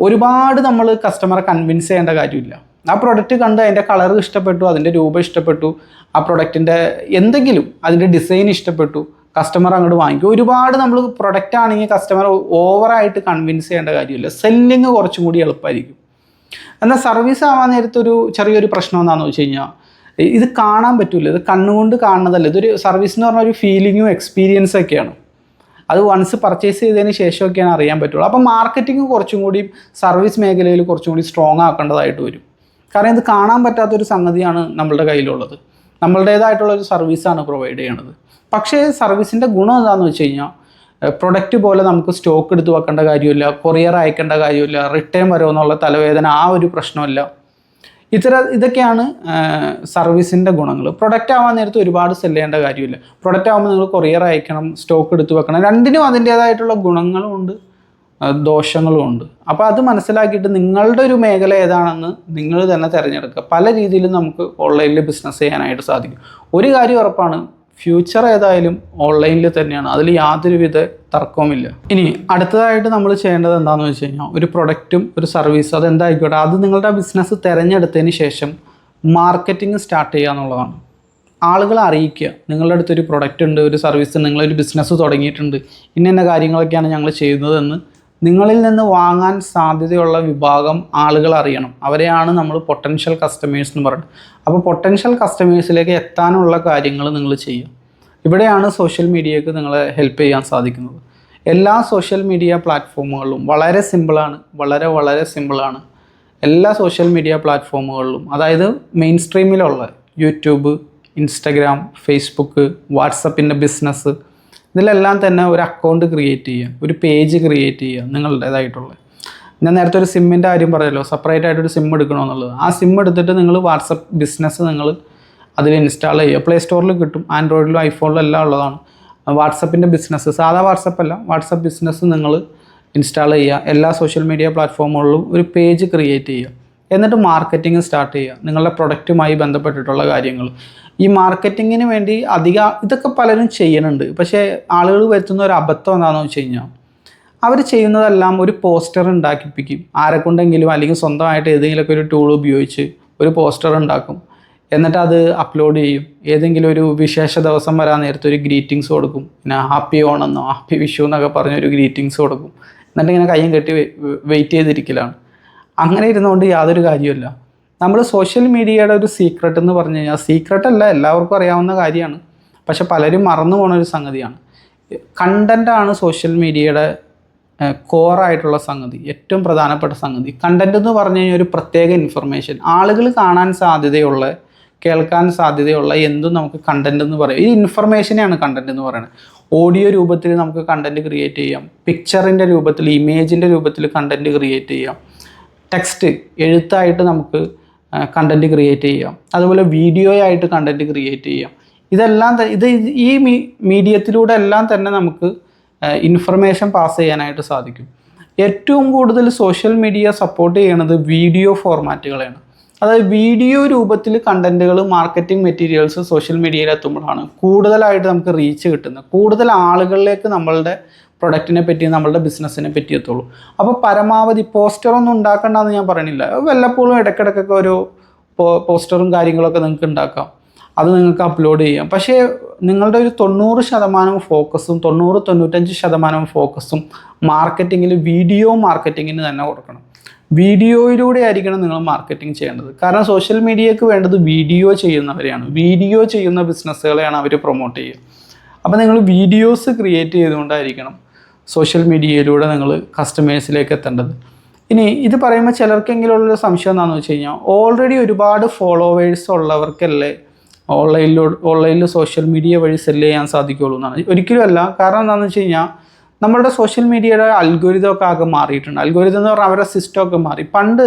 ഒരുപാട് നമ്മൾ കസ്റ്റമറെ കൺവിൻസ് ചെയ്യേണ്ട കാര്യമില്ല. ആ പ്രൊഡക്റ്റ് കണ്ട് അതിന്റെ കളർ ഇഷ്ടപ്പെട്ടു അതിന്റെ രൂപം ഇഷ്ടപ്പെട്ടു ആ പ്രൊഡക്റ്റിന്റെ എന്തെങ്കിലും അതിന്റെ ഡിസൈൻ ഇഷ്ടപ്പെട്ടു കസ്റ്റമർ അങ്ങോട്ട് വാങ്ങിക്കും. ഒരുപാട് നമ്മൾ പ്രൊഡക്റ്റ് ആണെങ്കിൽ കസ്റ്റമർ ഓവറായിട്ട് കൺവിൻസ് ചെയ്യേണ്ട കാര്യമില്ല. സെല്ലിങ് കുറച്ചും കൂടി എളുപ്പമായിരിക്കും. എന്നാൽ സർവീസ് ആവാൻ നേരത്തൊരു ചെറിയൊരു പ്രശ്നം എന്താണെന്ന് വെച്ച് കഴിഞ്ഞാൽ ഇത് കാണാൻ പറ്റില്ല ഇത് കണ്ണുകൊണ്ട് കാണുന്നതല്ല. ഇതൊരു സർവീസ് എന്ന് പറഞ്ഞ ഒരു ഫീലിങ്ങും എക്സ്പീരിയൻസും ഒക്കെയാണ്. അത് വൺസ് പർച്ചേസ് ചെയ്തതിന് ശേഷമൊക്കെയാണ് അറിയാൻ പറ്റുള്ളൂ. അപ്പോൾ മാർക്കറ്റിംഗ് കുറച്ചും കൂടി സർവീസ് മേഖലയിൽ കുറച്ചും കൂടി സ്ട്രോങ് ആക്കേണ്ടതായിട്ട് വരും. കാരണം ഇത് കാണാൻ പറ്റാത്തൊരു സംഗതിയാണ് നമ്മളുടെ കയ്യിലുള്ളത്. നമ്മളുടേതായിട്ടുള്ള ഒരു സർവീസാണ് പ്രൊവൈഡ് ചെയ്യണത്. പക്ഷേ സർവീസിന്റെ ഗുണം എന്താണെന്ന് വെച്ച് കഴിഞ്ഞാൽ പ്രൊഡക്റ്റ് പോലെ നമുക്ക് സ്റ്റോക്ക് എടുത്ത് വെക്കേണ്ട കാര്യമില്ല കൊറിയർ അയക്കേണ്ട കാര്യമില്ല റിട്ടേൺ വരുമെന്നുള്ള തലവേദന ആ ഒരു പ്രശ്നമില്ല. ഇത്തര ഇതൊക്കെയാണ് സർവീസിന്റെ ഗുണങ്ങൾ പ്രൊഡക്റ്റ് ആവാൻ നേരത്ത് ഒരുപാട് സെൽ ചെയ്യേണ്ട കാര്യമില്ല. പ്രൊഡക്റ്റ് ആകുമ്പോൾ നിങ്ങൾ കൊറിയർ അയക്കണം സ്റ്റോക്ക് എടുത്ത് വെക്കണം. രണ്ടിനും അതിന്റേതായിട്ടുള്ള ഗുണങ്ങളും ഉണ്ട് ദോഷങ്ങളും ഉണ്ട്. അപ്പോൾ അത് മനസ്സിലാക്കിയിട്ട് നിങ്ങളുടെ ഒരു മേഖല ഏതാണെന്ന് നിങ്ങൾ തന്നെ തിരഞ്ഞെടുക്കുക. പല രീതിയിലും നമുക്ക് ഓൺലൈനിൽ ബിസിനസ് ചെയ്യാനായിട്ട് സാധിക്കും. ഒരു കാര്യം ഉറപ്പാണ് ഫ്യൂച്ചർ ഏതായാലും ഓൺലൈനിൽ തന്നെയാണ്. അതിൽ യാതൊരുവിധ തർക്കവുമില്ല. ഇനി അടുത്തതായിട്ട് നമ്മൾ ചെയ്യേണ്ടത് എന്താണെന്ന് വെച്ച് കഴിഞ്ഞാൽ ഒരു പ്രൊഡക്റ്റും ഒരു സർവീസും അതെന്തായിക്കോട്ടെ അത് നിങ്ങളുടെ ബിസിനസ് തിരഞ്ഞെടുത്തതിന് ശേഷം മാർക്കറ്റിംഗ് സ്റ്റാർട്ട് ചെയ്യുക എന്നുള്ളതാണ്. ആളുകളെ അറിയിക്കുക നിങ്ങളുടെ അടുത്തൊരു പ്രൊഡക്റ്റ് ഉണ്ട് ഒരു സർവീസ് നിങ്ങളൊരു ബിസിനസ് തുടങ്ങിയിട്ടുണ്ട്. ഇന്ന കാര്യങ്ങളൊക്കെയാണ് ഞങ്ങൾ ചെയ്യുന്നതെന്ന് നിങ്ങളിൽ നിന്ന് വാങ്ങാൻ സാധ്യതയുള്ള വിഭാഗം ആളുകൾ അറിയണം. അവരെയാണ് നമ്മൾ പൊട്ടൻഷ്യൽ കസ്റ്റമേഴ്സ് എന്ന് പറയുന്നത് അപ്പോൾ പൊട്ടൻഷ്യൽ കസ്റ്റമേഴ്സിലേക്ക് എത്താനുള്ള കാര്യങ്ങൾ നിങ്ങൾ ചെയ്യും ഇവിടെയാണ് സോഷ്യൽ മീഡിയക്ക് നിങ്ങളെ ഹെൽപ്പ് ചെയ്യാൻ സാധിക്കുന്നത്. എല്ലാ സോഷ്യൽ മീഡിയ പ്ലാറ്റ്ഫോമുകളിലും വളരെ സിമ്പിളാണ് വളരെ വളരെ സിമ്പിളാണ് എല്ലാ സോഷ്യൽ മീഡിയ പ്ലാറ്റ്ഫോമുകളിലും അതായത് മെയിൻ സ്ട്രീമിലുള്ള യൂട്യൂബ് ഇൻസ്റ്റഗ്രാം ഫേസ്ബുക്ക് വാട്സപ്പിന്റെ ബിസിനസ് ഇതിലെല്ലാം തന്നെ ഒരു അക്കൗണ്ട് ക്രിയേറ്റ് ചെയ്യുക ഒരു പേജ് ക്രിയേറ്റ് ചെയ്യുക നിങ്ങളുടേതായിട്ടുള്ള. ഞാൻ നേരത്തെ ഒരു സിമ്മിന്റെ കാര്യം പറയല്ലോ സെപ്പറേറ്റ് ആയിട്ടൊരു സിം എടുക്കണമെന്നുള്ളത്. ആ സിം എടുത്തിട്ട് നിങ്ങൾ വാട്സപ്പ് ബിസിനസ് നിങ്ങൾ അതിൽ ഇൻസ്റ്റാൾ ചെയ്യുക. പ്ലേ സ്റ്റോറിൽ കിട്ടും ആൻഡ്രോയിഡിലും ഐഫോണിലും എല്ലാം ഉള്ളതാണ്. വാട്സപ്പിന്റെ ബിസിനസ് സാധാ വാട്സപ്പ് അല്ല വാട്സപ്പ് ബിസിനസ് നിങ്ങൾ ഇൻസ്റ്റാൾ ചെയ്യുക. എല്ലാ സോഷ്യൽ മീഡിയ പ്ലാറ്റ്ഫോമുകളിലും ഒരു പേജ് ക്രിയേറ്റ് ചെയ്യുക. എന്നിട്ട് മാർക്കറ്റിംഗ് സ്റ്റാർട്ട് ചെയ്യുക. നിങ്ങളുടെ പ്രൊഡക്റ്റുമായി ബന്ധപ്പെട്ടിട്ടുള്ള കാര്യങ്ങൾ. ഈ മാർക്കറ്റിങ്ങിന് വേണ്ടി അധിക ഇതൊക്കെ പലരും ചെയ്യുന്നുണ്ട് പക്ഷേ ആളുകൾ വരുത്തുന്ന ഒരു അബദ്ധം എന്താണെന്ന് വെച്ച് കഴിഞ്ഞാൽ അവർ ചെയ്യുന്നതെല്ലാം ഒരു പോസ്റ്റർ ഉണ്ടാക്കിപ്പിക്കും. ആരെ കൊണ്ടെങ്കിലും അല്ലെങ്കിൽ സ്വന്തമായിട്ട് ഏതെങ്കിലുമൊക്കെ ഒരു ടൂൾ ഉപയോഗിച്ച് ഒരു പോസ്റ്റർ ഉണ്ടാക്കും. എന്നിട്ട് അത് അപ്ലോഡ് ചെയ്യും. ഏതെങ്കിലും ഒരു വിശേഷ ദിവസം വരാൻ നേരത്തെ ഒരു ഗ്രീറ്റിങ്സ് കൊടുക്കും. പിന്നെ ഹാപ്പി ഓണെന്നോ ഹാപ്പി വിഷു എന്നൊക്കെ പറഞ്ഞൊരു ഗ്രീറ്റിങ്സ് കൊടുക്കും. എന്നിട്ട് ഇങ്ങനെ കയ്യും കെട്ടി വെയിറ്റ് ചെയ്തിരിക്കലാണ്. അങ്ങനെ ഇരുന്നുകൊണ്ട് യാതൊരു കാര്യമില്ല നമ്മൾ സോഷ്യൽ മീഡിയയുടെ ഒരു സീക്രട്ട് എന്ന് പറഞ്ഞു കഴിഞ്ഞാൽ സീക്രട്ട് അല്ല എല്ലാവർക്കും അറിയാവുന്ന കാര്യമാണ്. പക്ഷെ പലരും മറന്നു പോണ ഒരു സംഗതിയാണ്. കണ്ടന്റാണ് സോഷ്യൽ മീഡിയയുടെ കോറായിട്ടുള്ള സംഗതി ഏറ്റവും പ്രധാനപ്പെട്ട സംഗതി. കണ്ടന്റ് എന്ന് പറഞ്ഞു കഴിഞ്ഞാൽ ഒരു പ്രത്യേക ഇൻഫർമേഷൻ ആളുകൾ കാണാൻ സാധ്യതയുള്ള കേൾക്കാൻ സാധ്യതയുള്ള എന്തും നമുക്ക് കണ്ടന്റ് എന്ന് പറയും. ഈ ഇൻഫർമേഷനെയാണ് കണ്ടന്റ് എന്ന് പറയുന്നത് ഓഡിയോ രൂപത്തിൽ നമുക്ക് കണ്ടന്റ് ക്രിയേറ്റ് ചെയ്യാം. പിക്ചറിന്റെ രൂപത്തിൽ ഇമേജിന്റെ രൂപത്തിൽ കണ്ടന്റ് ക്രിയേറ്റ് ചെയ്യാം. ടെക്സ്റ്റ് എഴുത്തായിട്ട് നമുക്ക് കണ്ടന്റ് ക്രിയേറ്റ് ചെയ്യാം. അതുപോലെ വീഡിയോ ആയിട്ട് കണ്ടന്റ് ക്രിയേറ്റ് ചെയ്യാം. ഇതെല്ലാം ഇത് ഈ മീഡിയത്തിലൂടെ എല്ലാം തന്നെ നമുക്ക് ഇൻഫർമേഷൻ പാസ് ചെയ്യാനായിട്ട് സാധിക്കും. ഏറ്റവും കൂടുതൽ സോഷ്യൽ മീഡിയ സപ്പോർട്ട് ചെയ്യണത് വീഡിയോ ഫോർമാറ്റുകളാണ് അതായത് വീഡിയോ രൂപത്തിൽ കണ്ടന്റുകൾ മാർക്കറ്റിംഗ് മെറ്റീരിയൽസ് സോഷ്യൽ മീഡിയയിൽ എത്തുമ്പോഴാണ് കൂടുതലായിട്ട് നമുക്ക് റീച്ച് കിട്ടുന്നത്. കൂടുതൽ ആളുകളിലേക്ക് നമ്മളുടെ പ്രൊഡക്റ്റിനെ പറ്റി നമ്മളുടെ ബിസിനസ്സിനെ പറ്റി എത്തുള്ളൂ. അപ്പോൾ പരമാവധി പോസ്റ്ററൊന്നും ഉണ്ടാക്കണ്ടെന്ന് ഞാൻ പറയുന്നില്ല. വല്ലപ്പോഴും ഇടയ്ക്കിടയ്ക്കൊക്കെ ഒരു പോസ്റ്ററും കാര്യങ്ങളൊക്കെ നിങ്ങൾക്ക് ഉണ്ടാക്കാം. അത് നിങ്ങൾക്ക് അപ്ലോഡ് ചെയ്യാം. പക്ഷേ നിങ്ങളുടെ ഒരു തൊണ്ണൂറ് ശതമാനം ഫോക്കസും തൊണ്ണൂറ് തൊണ്ണൂറ്റഞ്ച് ശതമാനം ഫോക്കസും മാർക്കറ്റിങ്ങിൽ വീഡിയോ മാർക്കറ്റിങ്ങിന് തന്നെ കൊടുക്കണം. വീഡിയോയിലൂടെ ആയിരിക്കണം നിങ്ങൾ മാർക്കറ്റിംഗ് ചെയ്യേണ്ടത്. കാരണം സോഷ്യൽ മീഡിയയ്ക്ക് വേണ്ടത് വീഡിയോ ചെയ്യുന്നവരെയാണ്. വീഡിയോ ചെയ്യുന്ന ബിസിനസ്സുകളെയാണ് അവർ പ്രൊമോട്ട് ചെയ്യുക. അപ്പോൾ നിങ്ങൾ വീഡിയോസ് ക്രിയേറ്റ് ചെയ്തുകൊണ്ടായിരിക്കണം. സോഷ്യൽ മീഡിയയിലൂടെ നിങ്ങൾ കസ്റ്റമേഴ്സിലേക്ക് എത്തേണ്ടത്. ഇനി ഇത് പറയുമ്പോൾ ചിലർക്കെങ്കിലും ഉള്ളൊരു സംശയം എന്താണെന്ന് വെച്ച് കഴിഞ്ഞാൽ ഓൾറെഡി ഒരുപാട് ഫോളോവേഴ്സ് ഉള്ളവർക്കല്ലേ ഓൺലൈനിലൂടെ ഓൺലൈനിൽ സോഷ്യൽ മീഡിയ വഴി സെല്ല് ചെയ്യാൻ സാധിക്കുള്ളൂ എന്നാണ്. ഒരിക്കലും അല്ല. കാരണം എന്താണെന്ന് വെച്ച് കഴിഞ്ഞാൽ നമ്മളുടെ സോഷ്യൽ മീഡിയയുടെ അൽഗോരിതമൊക്കെ ആകെ മാറിയിട്ടുണ്ട്. അൽഗോരിതം എന്ന് പറഞ്ഞാൽ അവരുടെ സിസ്റ്റമൊക്കെ മാറി. പണ്ട്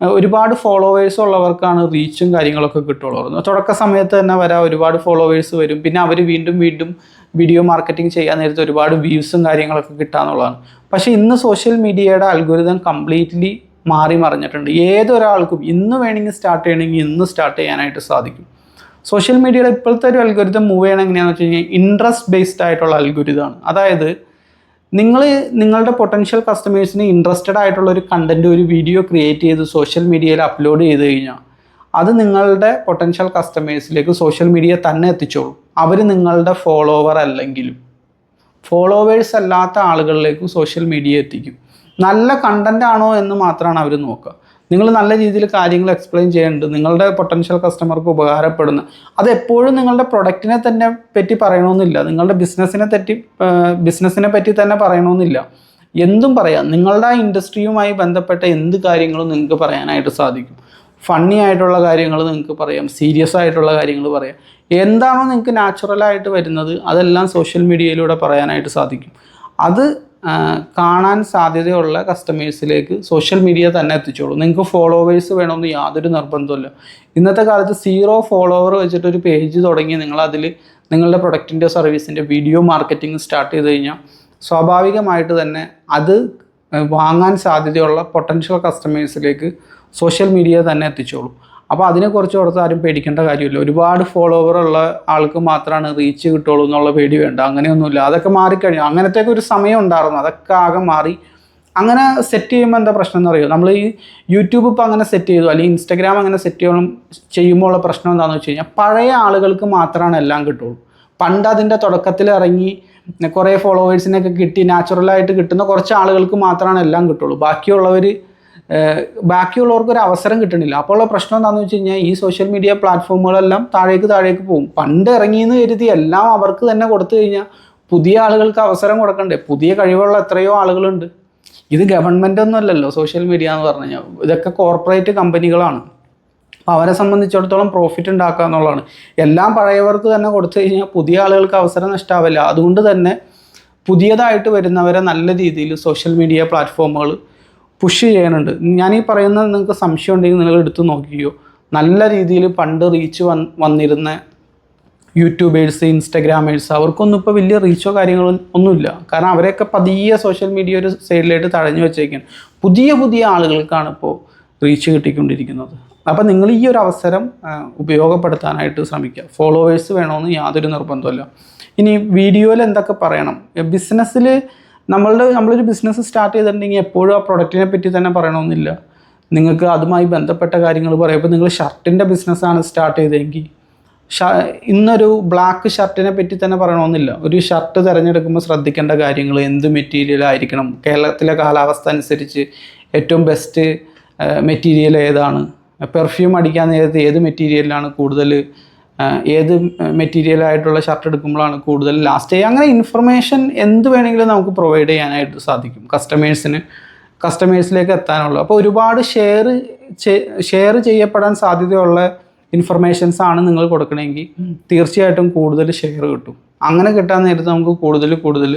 ഒരുപാട് ഫോളോവേഴ്സ് ഉള്ളവർക്കാണ് റീച്ചും കാര്യങ്ങളൊക്കെ കിട്ടുള്ളൂ. തുടക്ക സമയത്ത് തന്നെ വരാം ഒരുപാട് ഫോളോവേഴ്സ് വരും. പിന്നെ അവർ വീണ്ടും വീണ്ടും വീഡിയോ മാർക്കറ്റിംഗ് ചെയ്യാൻ നേരത്തെ ഒരുപാട് വ്യൂസും കാര്യങ്ങളൊക്കെ കിട്ടാന്നുള്ളതാണ് പക്ഷേ ഇന്ന് സോഷ്യൽ മീഡിയയുടെ അൽഗുരിതം കംപ്ലീറ്റ്ലി മാറി മറിഞ്ഞിട്ടുണ്ട്. ഏതൊരാൾക്കും ഇന്ന് വേണമെങ്കിൽ സ്റ്റാർട്ട് ചെയ്യണമെങ്കിൽ ഇന്ന് സ്റ്റാർട്ട് ചെയ്യാനായിട്ട് സാധിക്കും. സോഷ്യൽ മീഡിയയുടെ ഇപ്പോഴത്തെ ഒരു അൽഗുരിതം മൂവ് ചെയ്യണം എങ്ങനെയാണെന്ന് വെച്ച് കഴിഞ്ഞാൽ ഇൻട്രസ്റ്റ് ബേസ്ഡ് ആയിട്ടുള്ള അൽഗുരിതമാണ് അതായത് നിങ്ങൾ നിങ്ങളുടെ പൊട്ടൻഷ്യൽ കസ്റ്റമേഴ്സിന് ഇൻട്രസ്റ്റഡ് ആയിട്ടുള്ള ഒരു കണ്ടന്റ് ഒരു വീഡിയോ ക്രിയേറ്റ് ചെയ്ത് സോഷ്യൽ മീഡിയയിൽ അപ്ലോഡ് ചെയ്ത് കഴിഞ്ഞാൽ അത് നിങ്ങളുടെ പൊട്ടൻഷ്യൽ കസ്റ്റമേഴ്സിലേക്ക് സോഷ്യൽ മീഡിയ തന്നെ എത്തിച്ചോളും. അവർ നിങ്ങളുടെ ഫോളോവർ അല്ലെങ്കിലും. ഫോളോവേഴ്സ് അല്ലാത്ത ആളുകളിലേക്കും സോഷ്യൽ മീഡിയ എത്തിക്കും. നല്ല കണ്ടന്റ് ആണോ എന്ന് മാത്രമാണ് അവർ നോക്കുക. നിങ്ങൾ നല്ല രീതിയിൽ കാര്യങ്ങൾ എക്സ്പ്ലെയിൻ ചെയ്യുന്നുണ്ട് നിങ്ങളുടെ പൊട്ടൻഷ്യൽ കസ്റ്റമർക്ക് ഉപകാരപ്പെടുന്ന. അത് എപ്പോഴും നിങ്ങളുടെ പ്രൊഡക്റ്റിനെ തന്നെ പറ്റി പറയണമെന്നില്ല നിങ്ങളുടെ ബിസിനസ്സിനെ പറ്റി ബിസിനസ്സിനെ പറ്റി തന്നെ പറയണമെന്നില്ല എന്തും പറയാം. നിങ്ങളുടെ ഇൻഡസ്ട്രിയുമായി ബന്ധപ്പെട്ട എന്ത് കാര്യങ്ങളും നിങ്ങൾക്ക് പറയാനായിട്ട് സാധിക്കും. ഫണ്ണി ആയിട്ടുള്ള കാര്യങ്ങൾ നിങ്ങൾക്ക് പറയാം. സീരിയസ് ആയിട്ടുള്ള കാര്യങ്ങൾ പറയാം. എന്താണോ നിങ്ങൾക്ക് നാച്ചുറലായിട്ട് വരുന്നത് അതെല്ലാം സോഷ്യൽ മീഡിയയിലൂടെ പറയാനായിട്ട് സാധിക്കും. അത് കാണാൻ സാധ്യതയുള്ള കസ്റ്റമേഴ്സിലേക്ക് സോഷ്യൽ മീഡിയ തന്നെ എത്തിച്ചോളൂ. നിങ്ങൾക്ക് ഫോളോവേഴ്സ് വേണമെന്ന് യാതൊരു നിർബന്ധമില്ല ഇന്നത്തെ കാലത്ത് സീറോ ഫോളോവർ വെച്ചിട്ട് ഒരു പേജ് തുടങ്ങി നിങ്ങൾ അതിൽ നിങ്ങളുടെ പ്രൊഡക്റ്റിന്റെ സർവീസിന്റെ വീഡിയോ മാർക്കറ്റിംഗ് സ്റ്റാർട്ട് ചെയ്ത് കഴിഞ്ഞാൽ സ്വാഭാവികമായിട്ട് തന്നെ അത് വാങ്ങാൻ സാധ്യതയുള്ള പൊട്ടൻഷ്യൽ കസ്റ്റമേഴ്സിലേക്ക് സോഷ്യൽ മീഡിയ തന്നെ എത്തിച്ചോളൂ. അപ്പോൾ അതിനെക്കുറിച്ച് ഓർത്ത് ആരും പേടിക്കേണ്ട കാര്യമില്ല. ഒരുപാട് ഫോളോവർ ഉള്ള ആൾക്ക് മാത്രമാണ് റീച്ച് കിട്ടുള്ളൂ എന്നുള്ള പേടി വേണ്ട. അങ്ങനെയൊന്നുമില്ല. അതൊക്കെ മാറിക്കഴിഞ്ഞു. അങ്ങനത്തേക്ക് ഒരു സമയം ഉണ്ടായിരുന്നു. അതൊക്കെ ആകെ മാറി. അങ്ങനെ സെറ്റ് ചെയ്യുമ്പോൾ എന്താ പ്രശ്നം എന്ന് അറിയുമോ നമ്മൾ ഈ യൂട്യൂബ് ഇപ്പോൾ അങ്ങനെ സെറ്റ് ചെയ്തു. അല്ലെങ്കിൽ ഇൻസ്റ്റാഗ്രാം അങ്ങനെ സെറ്റ് ചെയ്യണം ചെയ്യുമ്പോൾ ഉള്ള പ്രശ്നം എന്താണെന്ന് വെച്ച് കഴിഞ്ഞാൽ പഴയ ആളുകൾക്ക് മാത്രമാണ് എല്ലാം കിട്ടുള്ളൂ. പണ്ട് അതിന്റെ തുടക്കത്തിൽ ഇറങ്ങി കുറേ ഫോളോവേഴ്സിനൊക്കെ കിട്ടി നാച്ചുറലായിട്ട് കിട്ടുന്ന കുറച്ച് ആളുകൾക്ക് മാത്രമാണ് എല്ലാം കിട്ടുള്ളൂ. ബാക്കിയുള്ളവർ ബാക്കിയുള്ളവർക്ക് ഒരു അവസരം കിട്ടണില്ല. അപ്പോൾ ഉള്ള പ്രശ്നം എന്താണെന്ന് വെച്ച് കഴിഞ്ഞാൽ ഈ സോഷ്യൽ മീഡിയ പ്ലാറ്റ്ഫോമുകളെല്ലാം താഴേക്ക് താഴേക്ക് പോകും. പണ്ട് ഇറങ്ങിയെന്ന് കരുതി എല്ലാം അവർക്ക് തന്നെ കൊടുത്തു കഴിഞ്ഞാൽ പുതിയ ആളുകൾക്ക് അവസരം കൊടുക്കണ്ടേ? പുതിയ കഴിവുള്ള എത്രയോ ആളുകളുണ്ട്. ഇത് ഗവൺമെന്റ് ഒന്നും അല്ലല്ലോ സോഷ്യൽ മീഡിയ എന്ന് പറഞ്ഞു കഴിഞ്ഞാൽ ഇതൊക്കെ കോർപ്പറേറ്റ് കമ്പനികളാണ് അവരെ സംബന്ധിച്ചിടത്തോളം പ്രോഫിറ്റ് ഉണ്ടാക്കുക എന്നുള്ളതാണ്. എല്ലാം പഴയവർക്ക് തന്നെ കൊടുത്തു കഴിഞ്ഞാൽ പുതിയ ആളുകൾക്ക് അവസരം നഷ്ടാവില്ല. അതുകൊണ്ട് തന്നെ പുതിയതായിട്ട് വരുന്നവരെ നല്ല രീതിയിൽ സോഷ്യൽ മീഡിയ പ്ലാറ്റ്ഫോമുകൾ പുഷ് ചെയ്യാനുണ്ട്. ഞാൻ ഈ പറയുന്നത് നിങ്ങൾക്ക് സംശയം ഉണ്ടെങ്കിൽ നിങ്ങൾ എടുത്ത് നോക്കിയോ നല്ല രീതിയിൽ പണ്ട് റീച്ച് വന്ന് വന്നിരുന്ന യൂട്യൂബേഴ്സ് ഇൻസ്റ്റഗ്രാമേഴ്സ് അവർക്കൊന്നും ഇപ്പോൾ വലിയ റീച്ചോ കാര്യങ്ങളോ ഒന്നുമില്ല. കാരണം അവരെയൊക്കെ പതിയെ സോഷ്യൽ മീഡിയ ഒരു സൈഡിലായിട്ട് തടഞ്ഞു വെച്ചേക്കാണ്. പുതിയ പുതിയ ആളുകൾക്കാണ് ഇപ്പോൾ റീച്ച് കിട്ടിക്കൊണ്ടിരിക്കുന്നത്. അപ്പോൾ നിങ്ങൾ ഈ ഒരു അവസരം ഉപയോഗപ്പെടുത്താനായിട്ട് ശ്രമിക്കുക. ഫോളോവേഴ്സ് വേണമെന്ന് യാതൊരു നിർബന്ധമല്ല ഇനി വീഡിയോയിൽ എന്തൊക്കെ പറയണം? ബിസിനസ്സിൽ നമ്മളുടെ നമ്മളൊരു ബിസിനസ് സ്റ്റാർട്ട് ചെയ്തിട്ടുണ്ടെങ്കിൽ എപ്പോഴും ആ പ്രൊഡക്റ്റിനെ പറ്റി തന്നെ പറയണമെന്നില്ല നിങ്ങൾക്ക് അതുമായി ബന്ധപ്പെട്ട കാര്യങ്ങൾ പറയുമ്പോൾ നിങ്ങൾ ഷർട്ടിന്റെ ബിസിനസ്സാണ് സ്റ്റാർട്ട് ചെയ്തതെങ്കിൽ ഇന്നൊരു ബ്ലാക്ക് ഷർട്ടിനെ പറ്റി തന്നെ പറയണമെന്നില്ല ഒരു ഷർട്ട് തിരഞ്ഞെടുക്കുമ്പോൾ ശ്രദ്ധിക്കേണ്ട കാര്യങ്ങൾ എന്ത് മെറ്റീരിയൽ ആയിരിക്കണം? കേരളത്തിലെ കാലാവസ്ഥ അനുസരിച്ച് ഏറ്റവും ബെസ്റ്റ് മെറ്റീരിയൽ ഏതാണ്? പെർഫ്യൂം അടിക്കാൻ നേരത്തെ ഏത് മെറ്റീരിയലിലാണ് കൂടുതൽ ഏത് മെറ്റീരിയൽ ആയിട്ടുള്ള ഷർട്ട് എടുക്കുമ്പോഴാണ് കൂടുതൽ ലാസ്റ്റ് ചെയ്യുക അങ്ങനെ ഇൻഫർമേഷൻ എന്ത് വേണമെങ്കിലും നമുക്ക് പ്രൊവൈഡ് ചെയ്യാനായിട്ട് സാധിക്കും. കസ്റ്റമേഴ്സിന് കസ്റ്റമേഴ്സിലേക്ക് എത്താനുള്ളൂ അപ്പോൾ ഒരുപാട് ഷെയർ ഷെയർ ചെയ്യപ്പെടാൻ സാധ്യതയുള്ള ഇൻഫർമേഷൻസ് ആണ് നിങ്ങൾ കൊടുക്കണമെങ്കിൽ തീർച്ചയായിട്ടും കൂടുതൽ ഷെയർ കിട്ടും. അങ്ങനെ കിട്ടാൻ നേരത്ത് നമുക്ക് കൂടുതൽ കൂടുതൽ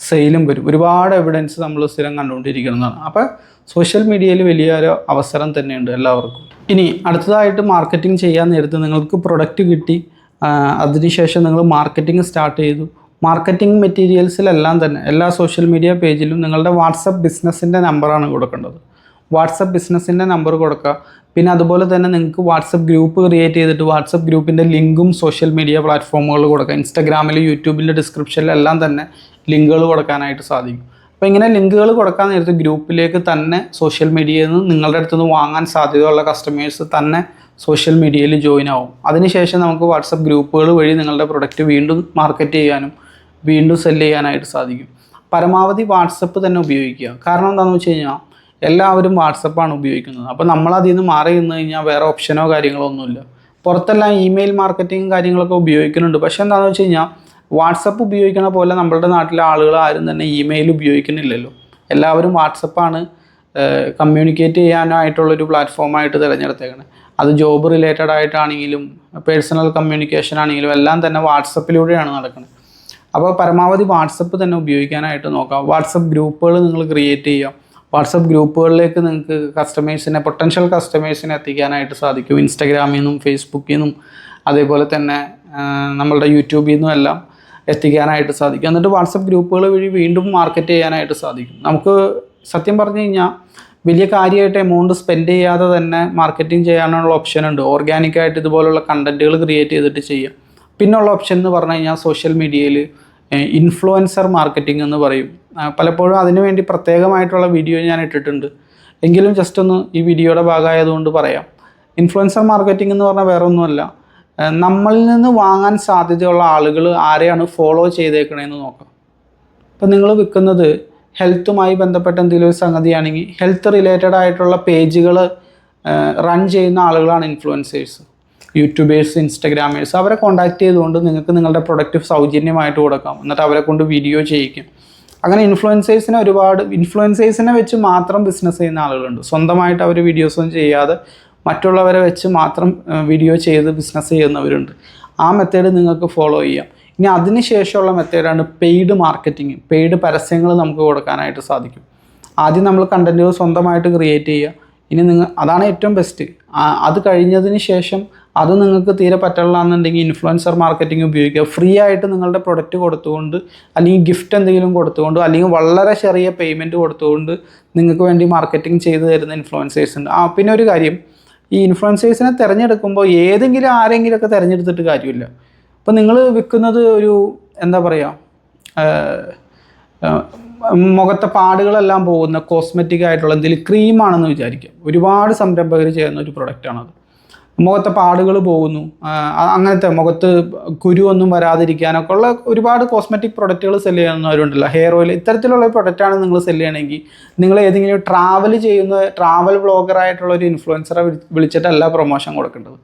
സെയിലും വരും. ഒരുപാട് എവിഡൻസ് നമ്മൾ സ്ഥിരം കണ്ടുകൊണ്ടിരിക്കുന്നതാണ്. അപ്പോൾ സോഷ്യൽ മീഡിയയിൽ വലിയൊരു അവസരം തന്നെയുണ്ട് എല്ലാവർക്കും. ഇനി അടുത്തതായിട്ട് മാർക്കറ്റിംഗ് ചെയ്യാൻ നേരത്ത് നിങ്ങൾക്ക് പ്രൊഡക്റ്റ് കിട്ടി. അതിനുശേഷം നിങ്ങൾ മാർക്കറ്റിംഗ് സ്റ്റാർട്ട് ചെയ്തു. മാർക്കറ്റിംഗ് മെറ്റീരിയൽസിലെല്ലാം തന്നെ എല്ലാ സോഷ്യൽ മീഡിയ പേജിലും നിങ്ങളുടെ വാട്സപ്പ് ബിസിനസ്സിന്റെ നമ്പറാണ് കൊടുക്കേണ്ടത്. വാട്സപ്പ് ബിസിനസ്സിന്റെ നമ്പർ കൊടുക്കുക. പിന്നെ അതുപോലെ തന്നെ നിങ്ങൾക്ക് വാട്സപ്പ് ഗ്രൂപ്പ് ക്രിയേറ്റ് ചെയ്തിട്ട് വാട്സപ്പ് ഗ്രൂപ്പിന്റെ ലിങ്കും സോഷ്യൽ മീഡിയ പ്ലാറ്റ്ഫോമുകളിൽ കൊടുക്കുക. ഇൻസ്റ്റാഗ്രാമിൽ യൂട്യൂബിന്റെ ഡിസ്ക്രിപ്ഷനിലെല്ലാം തന്നെ ലിങ്കുകൾ കൊടുക്കാനായിട്ട് സാധിക്കും. അപ്പോൾ ഇങ്ങനെ ലിങ്കുകൾ കൊടുക്കാൻ നേരത്ത് ഗ്രൂപ്പിലേക്ക് തന്നെ സോഷ്യൽ മീഡിയയിൽ നിന്ന് നിങ്ങളുടെ അടുത്ത് നിന്ന് വാങ്ങാൻ സാധ്യതയുള്ള കസ്റ്റമേഴ്സ് തന്നെ സോഷ്യൽ മീഡിയയിൽ ജോയിൻ ആവും. അതിനുശേഷം നമുക്ക് വാട്സപ്പ് ഗ്രൂപ്പുകൾ വഴി നിങ്ങളുടെ പ്രൊഡക്റ്റ് വീണ്ടും മാർക്കറ്റ് ചെയ്യാനും വീണ്ടും സെൽ ചെയ്യാനായിട്ട് സാധിക്കും. പരമാവധി വാട്സപ്പ് തന്നെ ഉപയോഗിക്കുക. കാരണം എന്താണെന്ന് വെച്ച് കഴിഞ്ഞാൽ എല്ലാവരും വാട്സപ്പാണ് ഉപയോഗിക്കുന്നത്. അപ്പോൾ നമ്മൾ നിന്ന് മാറി നിന്ന് കഴിഞ്ഞാൽ വേറെ ഓപ്ഷനോ കാര്യങ്ങളോ ഒന്നുമില്ല. പുറത്തെല്ലാം ഇമെയിൽ മാർക്കറ്റിംഗ് കാര്യങ്ങളൊക്കെ ഉപയോഗിക്കുന്നുണ്ട്. പക്ഷേ എന്താണെന്ന് വെച്ച് കഴിഞ്ഞാൽ വാട്സപ്പ് ഉപയോഗിക്കണ പോലെ നമ്മളുടെ നാട്ടിലെ ആളുകൾ ആരും തന്നെ ഇമെയിൽ ഉപയോഗിക്കുന്നില്ലല്ലോ. എല്ലാവരും വാട്സപ്പാണ് കമ്മ്യൂണിക്കേറ്റ് ചെയ്യാനായിട്ടുള്ളൊരു പ്ലാറ്റ്ഫോമായിട്ട് തിരഞ്ഞെടുത്തേക്കണത് അത് ജോബ് റിലേറ്റഡ് ആയിട്ടാണെങ്കിലും പേഴ്സണൽ കമ്മ്യൂണിക്കേഷൻ ആണെങ്കിലും എല്ലാം തന്നെ വാട്സപ്പിലൂടെയാണ് നടക്കുന്നത് അപ്പോൾ പരമാവധി വാട്സപ്പ് തന്നെ ഉപയോഗിക്കാനായിട്ട് നോക്കാം. വാട്സപ്പ് ഗ്രൂപ്പുകൾ നിങ്ങൾ ക്രിയേറ്റ് ചെയ്യുക വാട്സപ്പ് ഗ്രൂപ്പുകളിലേക്ക് നിങ്ങൾക്ക് കസ്റ്റമേഴ്സിനെ പൊട്ടൻഷ്യൽ കസ്റ്റമേഴ്സിനെ എത്തിക്കാനായിട്ട് സാധിക്കും. ഇൻസ്റ്റാഗ്രാമിൽ നിന്നും ഫേസ്ബുക്കിൽ നിന്നും അതേപോലെ തന്നെ നമ്മളുടെ യൂട്യൂബിൽ നിന്നും എല്ലാം എത്തിക്കാനായിട്ട് സാധിക്കും. എന്നിട്ട് വാട്സപ്പ് ഗ്രൂപ്പുകൾ വഴി വീണ്ടും മാർക്കറ്റ് ചെയ്യാനായിട്ട് സാധിക്കും. നമുക്ക് സത്യം പറഞ്ഞു കഴിഞ്ഞാൽ വലിയ കാര്യമായിട്ട് എമൗണ്ട് സ്പെൻഡ് ചെയ്യാതെ തന്നെ മാർക്കറ്റിംഗ് ചെയ്യാനുള്ള ഓപ്ഷൻ ഉണ്ട്. ഓർഗാനിക്കായിട്ട് ഇതുപോലുള്ള കണ്ടന്റുകൾ ക്രിയേറ്റ് ചെയ്തിട്ട് ചെയ്യാം. പിന്നുള്ള ഓപ്ഷൻ എന്ന് പറഞ്ഞു കഴിഞ്ഞാൽ സോഷ്യൽ മീഡിയയിൽ ഇൻഫ്ലുവൻസർ മാർക്കറ്റിംഗ് എന്ന് പറയും. പലപ്പോഴും അതിനുവേണ്ടി പ്രത്യേകമായിട്ടുള്ള വീഡിയോ ഞാൻ ഇട്ടിട്ടുണ്ട്. എങ്കിലും ജസ്റ്റ് ഒന്ന് ഈ വീഡിയോയുടെ ഭാഗമായതുകൊണ്ട് പറയാം. ഇൻഫ്ലുവൻസർ മാർക്കറ്റിംഗ് എന്ന് പറഞ്ഞാൽ വേറെ ഒന്നുമല്ല ആ, നമ്മളിൽ നിന്ന് വാങ്ങാൻ സാധ്യതയുള്ള ആളുകൾ ആരെയാണ് ഫോളോ ചെയ്തേക്കണേന്ന് നോക്കാം. ഇപ്പം നിങ്ങൾ വിൽക്കുന്നത് ഹെൽത്തുമായി ബന്ധപ്പെട്ട എന്തെങ്കിലും ഒരു സംഗതിയാണെങ്കിൽ ഹെൽത്ത് റിലേറ്റഡ് ആയിട്ടുള്ള പേജുകൾ റൺ ചെയ്യുന്ന ആളുകളാണ് ഇൻഫ്ലുവൻസേഴ്സ് യൂട്യൂബേഴ്സ് ഇൻസ്റ്റഗ്രാമേഴ്സ് അവരെ കോൺടാക്ട് ചെയ്തുകൊണ്ട് നിങ്ങൾക്ക് നിങ്ങളുടെ പ്രൊഡക്റ്റ് സൗജന്യമായിട്ട് കൊടുക്കാം. എന്നിട്ട് അവരെ കൊണ്ട് വീഡിയോ ചെയ്യിക്കും. അങ്ങനെ ഇൻഫ്ലുവൻസേഴ്സിനെ ഒരുപാട് ഇൻഫ്ലുവൻസേഴ്സിനെ വെച്ച് മാത്രം ബിസിനസ് ചെയ്യുന്ന ആളുകളുണ്ട്. സ്വന്തമായിട്ട് അവർ വീഡിയോസൊന്നും ചെയ്യാതെ മറ്റുള്ളവരെ വെച്ച് മാത്രം വീഡിയോ ചെയ്ത് ബിസിനസ് ചെയ്യുന്നവരുണ്ട്. ആ മെത്തേഡ് നിങ്ങൾക്ക് ഫോളോ ചെയ്യാം. ഇനി അതിന് ശേഷമുള്ള മെത്തേഡാണ് പെയ്ഡ് മാർക്കറ്റിംഗ് പെയ്ഡ് പരസ്യങ്ങൾ നമുക്ക് കൊടുക്കാനായിട്ട് സാധിക്കും. ആദ്യം നമ്മൾ കണ്ടന്റുകൾ സ്വന്തമായിട്ട് ക്രിയേറ്റ് ചെയ്യുക. ഇനി നിങ്ങൾ അതാണ് ഏറ്റവും ബെസ്റ്റ് അത് കഴിഞ്ഞതിന് ശേഷം അത് നിങ്ങൾക്ക് തീരെ പറ്റില്ലാന്നുണ്ടെങ്കിൽ ഇൻഫ്ലുവൻസർ മാർക്കറ്റിംഗ് ഉപയോഗിക്കുക. ഫ്രീ ആയിട്ട് നിങ്ങളുടെ പ്രൊഡക്റ്റ് കൊടുത്തുകൊണ്ട് അല്ലെങ്കിൽ ഗിഫ്റ്റ് എന്തെങ്കിലും കൊടുത്തുകൊണ്ട് അല്ലെങ്കിൽ വളരെ ചെറിയ പേയ്മെന്റ് കൊടുത്തുകൊണ്ട് നിങ്ങൾക്ക് വേണ്ടി മാർക്കറ്റിംഗ് ചെയ്തു തരുന്ന ഇൻഫ്ലുവൻസേഴ്സ് ഉണ്ട്. ആ പിന്നെ ഒരു കാര്യം. ഈ ഇൻഫ്ലുവൻസേഴ്സിനെ തിരഞ്ഞെടുക്കുമ്പോൾ ഏതെങ്കിലും ആരെങ്കിലുമൊക്കെ തിരഞ്ഞെടുത്തിട്ട് കാര്യമില്ല. ഇപ്പം നിങ്ങൾ വിൽക്കുന്നത് ഒരു എന്താ പറയുക മുഖത്തെ പാടുകളെല്ലാം പോകുന്ന കോസ്മെറ്റിക് ആയിട്ടുള്ള എന്തെങ്കിലും ക്രീമാണെന്ന് വിചാരിക്കുക ഒരുപാട് സംരംഭകർ ചെയ്യുന്ന ഒരു പ്രൊഡക്റ്റാണത് മുഖത്തെ പാടുകൾ പോകുന്നു. അങ്ങനത്തെ മുഖത്ത് കുരു ഒന്നും വരാതിരിക്കാനൊക്കെ ഉള്ള ഒരുപാട് കോസ്മെറ്റിക് പ്രൊഡക്റ്റുകൾ സെൽ ചെയ്യുന്നവരുണ്ടല്ലോ. ഹെയർ ഓയിൽ ഇത്തരത്തിലുള്ള പ്രൊഡക്റ്റാണ് നിങ്ങൾ സെൽ ചെയ്യണമെങ്കിൽ നിങ്ങൾ ഏതെങ്കിലും ട്രാവൽ ചെയ്യുന്ന ട്രാവൽ ബ്ലോഗറായിട്ടുള്ള ഒരു ഇൻഫ്ലുവൻസറെ വിളിച്ചിട്ടല്ല പ്രൊമോഷൻ കൊടുക്കേണ്ടത്.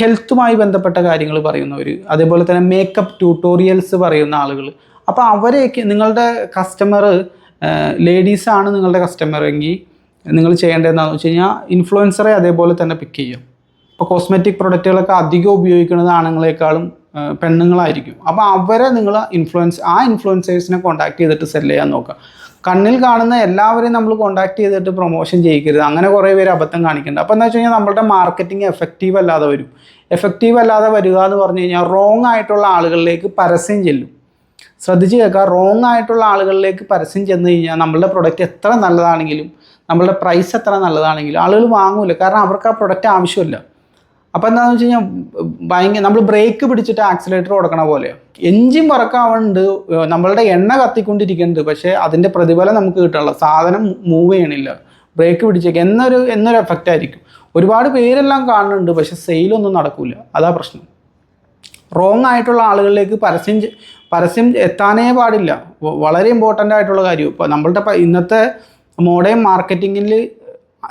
ഹെൽത്തുമായി ബന്ധപ്പെട്ട കാര്യങ്ങൾ പറയുന്നവർ അതേപോലെ തന്നെ മേക്കപ്പ് ട്യൂട്ടോറിയൽസ് പറയുന്ന ആളുകൾ അപ്പോൾ അവരെയൊക്കെ നിങ്ങളുടെ കസ്റ്റമർ ലേഡീസാണ് നിങ്ങളുടെ കസ്റ്റമർ എങ്കിൽ നിങ്ങൾ ചെയ്യേണ്ടത് എന്താണെന്ന് വെച്ച് കഴിഞ്ഞാൽ ഇൻഫ്ലുവൻസറെ അതേപോലെ തന്നെ പിക്ക് ചെയ്യാം. ഇപ്പോൾ കോസ്മെറ്റിക് പ്രൊഡക്റ്റുകളൊക്കെ അധികം ഉപയോഗിക്കുന്നത് ആണുങ്ങളെക്കാളും പെണ്ണുങ്ങളായിരിക്കും. അപ്പോൾ അവരെ നിങ്ങൾ ഇൻഫ്ലുവൻസ് ആ ഇൻഫ്ലുവൻസേഴ്സിനെ കോൺടാക്ട് ചെയ്തിട്ട് സെൽ ചെയ്യാൻ നോക്കുക. കണ്ണിൽ കാണുന്ന എല്ലാവരെയും നമ്മൾ കോൺടാക്ട് ചെയ്തിട്ട് പ്രൊമോഷൻ ചെയ്യിക്കരുത്. അങ്ങനെ കുറേ പേര് അബദ്ധം കാണിക്കുന്നുണ്ട്. അപ്പോൾ എന്താ വെച്ച് കഴിഞ്ഞാൽ നമ്മളുടെ മാർക്കറ്റിംഗ് എഫക്റ്റീവ് അല്ലാതെ വരും. എഫക്റ്റീവ് അല്ലാതെ വരിക എന്ന് പറഞ്ഞു കഴിഞ്ഞാൽ റോങ് ആയിട്ടുള്ള ആളുകളിലേക്ക് പരസ്യം ചെല്ലും. ശ്രദ്ധിച്ച് കേൾക്കുക റോങ് ആയിട്ടുള്ള ആളുകളിലേക്ക് പരസ്യം ചെന്ന് കഴിഞ്ഞാൽ നമ്മളുടെ പ്രൊഡക്റ്റ് എത്ര നല്ലതാണെങ്കിലും നമ്മളുടെ പ്രൈസ് എത്ര നല്ലതാണെങ്കിലും ആളുകൾ വാങ്ങൂല. കാരണം അവർക്ക് ആ പ്രൊഡക്റ്റ് ആവശ്യമില്ല. അപ്പോൾ എന്താണെന്ന് വെച്ച് കഴിഞ്ഞാൽ ഭയങ്കര നമ്മൾ ബ്രേക്ക് പിടിച്ചിട്ട് ആക്സിലേറ്റർ കൊടുക്കണ പോലെ എൻജിൻ വർക്കാവുന്നുണ്ട് നമ്മളുടെ എണ്ണ കത്തിക്കൊണ്ടിരിക്കുന്നുണ്ട് പക്ഷേ അതിന്റെ പ്രതിഫലം നമുക്ക് കിട്ടണില്ല സാധനം മൂവ് ചെയ്യണില്ല. ബ്രേക്ക് പിടിച്ചേക്ക്. എന്നൊരു എന്നൊരു എഫക്റ്റ് ആയിരിക്കും. ഒരുപാട് പേരെല്ലാം കാണുന്നുണ്ട് പക്ഷെ സെയിലൊന്നും നടക്കില്ല അതാ പ്രശ്നം. റോങ് ആയിട്ടുള്ള ആളുകളിലേക്ക് പരസ്യം പരസ്യം എത്താനേ പാടില്ല. വളരെ ഇമ്പോർട്ടന്റ് ആയിട്ടുള്ള കാര്യം. ഇപ്പോൾ നമ്മളുടെ ഇന്നത്തെ മോഡേൺ മാർക്കറ്റിങ്ങിൽ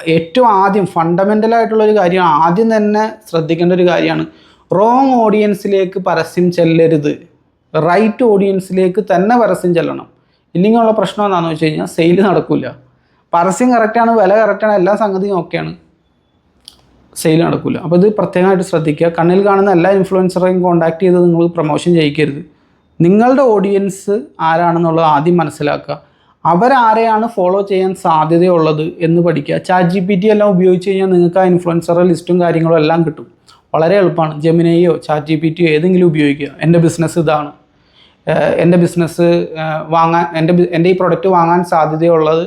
ഏറ്റവും ആദ്യം ഫണ്ടമെന്റൽ ആയിട്ടുള്ള ഒരു കാര്യമാണ്. ആദ്യം തന്നെ ശ്രദ്ധിക്കേണ്ട ഒരു കാര്യമാണ്. റോങ് ഓഡിയൻസിലേക്ക് പരസ്യം ചെല്ലരുത്. റൈറ്റ് ഓഡിയൻസിലേക്ക് തന്നെ പരസ്യം ചെല്ലണം. ഇല്ലെങ്കിൽ ഉള്ള പ്രശ്നം എന്താണെന്ന് വെച്ച് കഴിഞ്ഞാൽ സെയിൽ നടക്കില്ല പരസ്യം കറക്റ്റാണ് വില കറക്റ്റാണ് എല്ലാ സംഗതിയും ഓക്കെയാണ് സെയിൽ നടക്കില്ല അപ്പോൾ ഇത് പ്രത്യേകമായിട്ട് ശ്രദ്ധിക്കുക. കണ്ണിൽ കാണുന്ന എല്ലാ ഇൻഫ്ലുവൻസറെയും കോൺടാക്ട് ചെയ്ത് നിങ്ങൾ പ്രൊമോഷൻ ചെയ്യിക്കരുത്. നിങ്ങളുടെ ഓഡിയൻസ് ആരാണെന്നുള്ളത് ആദ്യം മനസ്സിലാക്കുക. അവരാരെയാണ് ഫോളോ ചെയ്യാൻ സാധ്യതയുള്ളത് എന്ന് പഠിക്കുക. ചാറ്റ് ജി പി ടി എല്ലാം ഉപയോഗിച്ച് കഴിഞ്ഞാൽ നിങ്ങൾക്ക് ആ ഇൻഫ്ലുവൻസറുടെ ലിസ്റ്റും കാര്യങ്ങളും എല്ലാം കിട്ടും. വളരെ എളുപ്പമാണ്. ജെമിനയോ ചാറ്റ് ജി പി ടിയോ ഏതെങ്കിലും ഉപയോഗിക്കുക. എന്റെ ബിസിനസ് ഇതാണ്. എന്റെ ബിസിനസ് വാങ്ങാൻ എന്റെ എന്റെ ഈ പ്രൊഡക്റ്റ് വാങ്ങാൻ സാധ്യതയുള്ളത്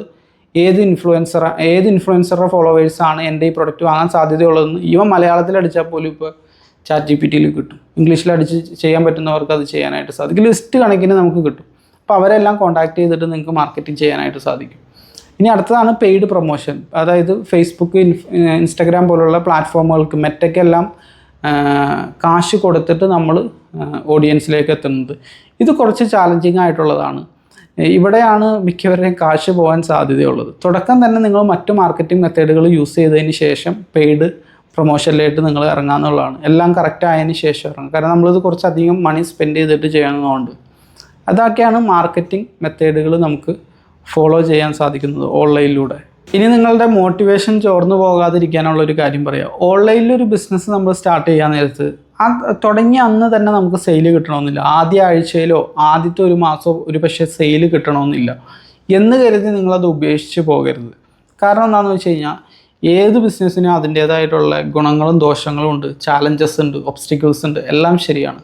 ഏത് ഇൻഫ്ലുവൻസർ ഏത് ഇൻഫ്ലുവൻസറുടെ ഫോളോവേഴ്സാണ് എന്റെ ഈ പ്രൊഡക്റ്റ് വാങ്ങാൻ സാധ്യതയുള്ളതെന്ന് ഇവ മലയാളത്തിൽ അടിച്ചാൽ പോലും ഇപ്പോൾ ചാറ്റ് ജി പി ടിയിൽ കിട്ടും ഇംഗ്ലീഷിൽ അടിച്ച് ചെയ്യാൻ പറ്റുന്നവർക്ക് അത് ചെയ്യാനായിട്ട് സാധിക്കും. ലിസ്റ്റ് കണക്കിന് നമുക്ക് കിട്ടും. അപ്പോൾ അവരെല്ലാം കോൺടാക്ട് ചെയ്തിട്ട് നിങ്ങൾക്ക് മാർക്കറ്റിംഗ് ചെയ്യാനായിട്ട് സാധിക്കും. ഇനി അടുത്തതാണ് പെയ്ഡ് പ്രൊമോഷൻ അതായത് ഫേസ്ബുക്ക് ഇൻസ്റ്റഗ്രാം പോലുള്ള പ്ലാറ്റ്ഫോമുകൾക്ക് മെറ്റയ്ക്കെല്ലാം കാശ് കൊടുത്തിട്ട് നമ്മൾ ഓഡിയൻസിലേക്ക് എത്തുന്നത്. ഇത് കുറച്ച് ചാലഞ്ചിങ് ആയിട്ടുള്ളതാണ്. ഇവിടെയാണ് മിക്കവരുടെയും കാശ് പോകാൻ സാധ്യതയുള്ളത്. തുടക്കം തന്നെ നിങ്ങൾ മറ്റു മാർക്കറ്റിംഗ് മെത്തേഡുകൾ യൂസ് ചെയ്തതിന് ശേഷം പെയ്ഡ് പ്രൊമോഷനിലേക്ക് നിങ്ങൾ ഇറങ്ങാന്നുള്ളതാണ്. എല്ലാം കറക്റ്റ് ആയതിന് ശേഷം ഇറങ്ങും. കാരണം നമ്മളിത് കുറച്ചധികം മണി സ്പെൻഡ് ചെയ്തിട്ട് ചെയ്യണമെന്നുണ്ട് അതൊക്കെയാണ് മാർക്കറ്റിംഗ് മെത്തേഡുകൾ നമുക്ക് ഫോളോ ചെയ്യാൻ സാധിക്കുന്നത് ഓൺലൈനിലൂടെ ഇനി നിങ്ങളുടെ മോട്ടിവേഷൻ ചോർന്നു പോകാതിരിക്കാനുള്ള ഒരു കാര്യം പറയാം. ഓൺലൈനിൽ ഒരു ബിസിനസ് നമ്മൾ സ്റ്റാർട്ട് ചെയ്യാൻ നേരത്ത് ആ തുടങ്ങിയ അന്ന് തന്നെ നമുക്ക് സെയിൽ കിട്ടണമെന്നില്ല. ആദ്യ ആഴ്ചയിലോ ആദ്യത്തെ ഒരു മാസമോ ഒരു പക്ഷേ സെയിൽ കിട്ടണമെന്നില്ല. എന്ന് കരുതി നിങ്ങളത് ഉപേക്ഷിച്ച് പോകരുത്. കാരണം എന്താണെന്ന് വെച്ച് കഴിഞ്ഞാൽ ഏത് ബിസിനസ്സിനും അതിന്റേതായിട്ടുള്ള ഗുണങ്ങളും ദോഷങ്ങളും ഉണ്ട്. ചാലഞ്ചസ് ഉണ്ട് ഒബ്സ്റ്റിക്കിൾസ് ഉണ്ട്. എല്ലാം ശരിയാണ്.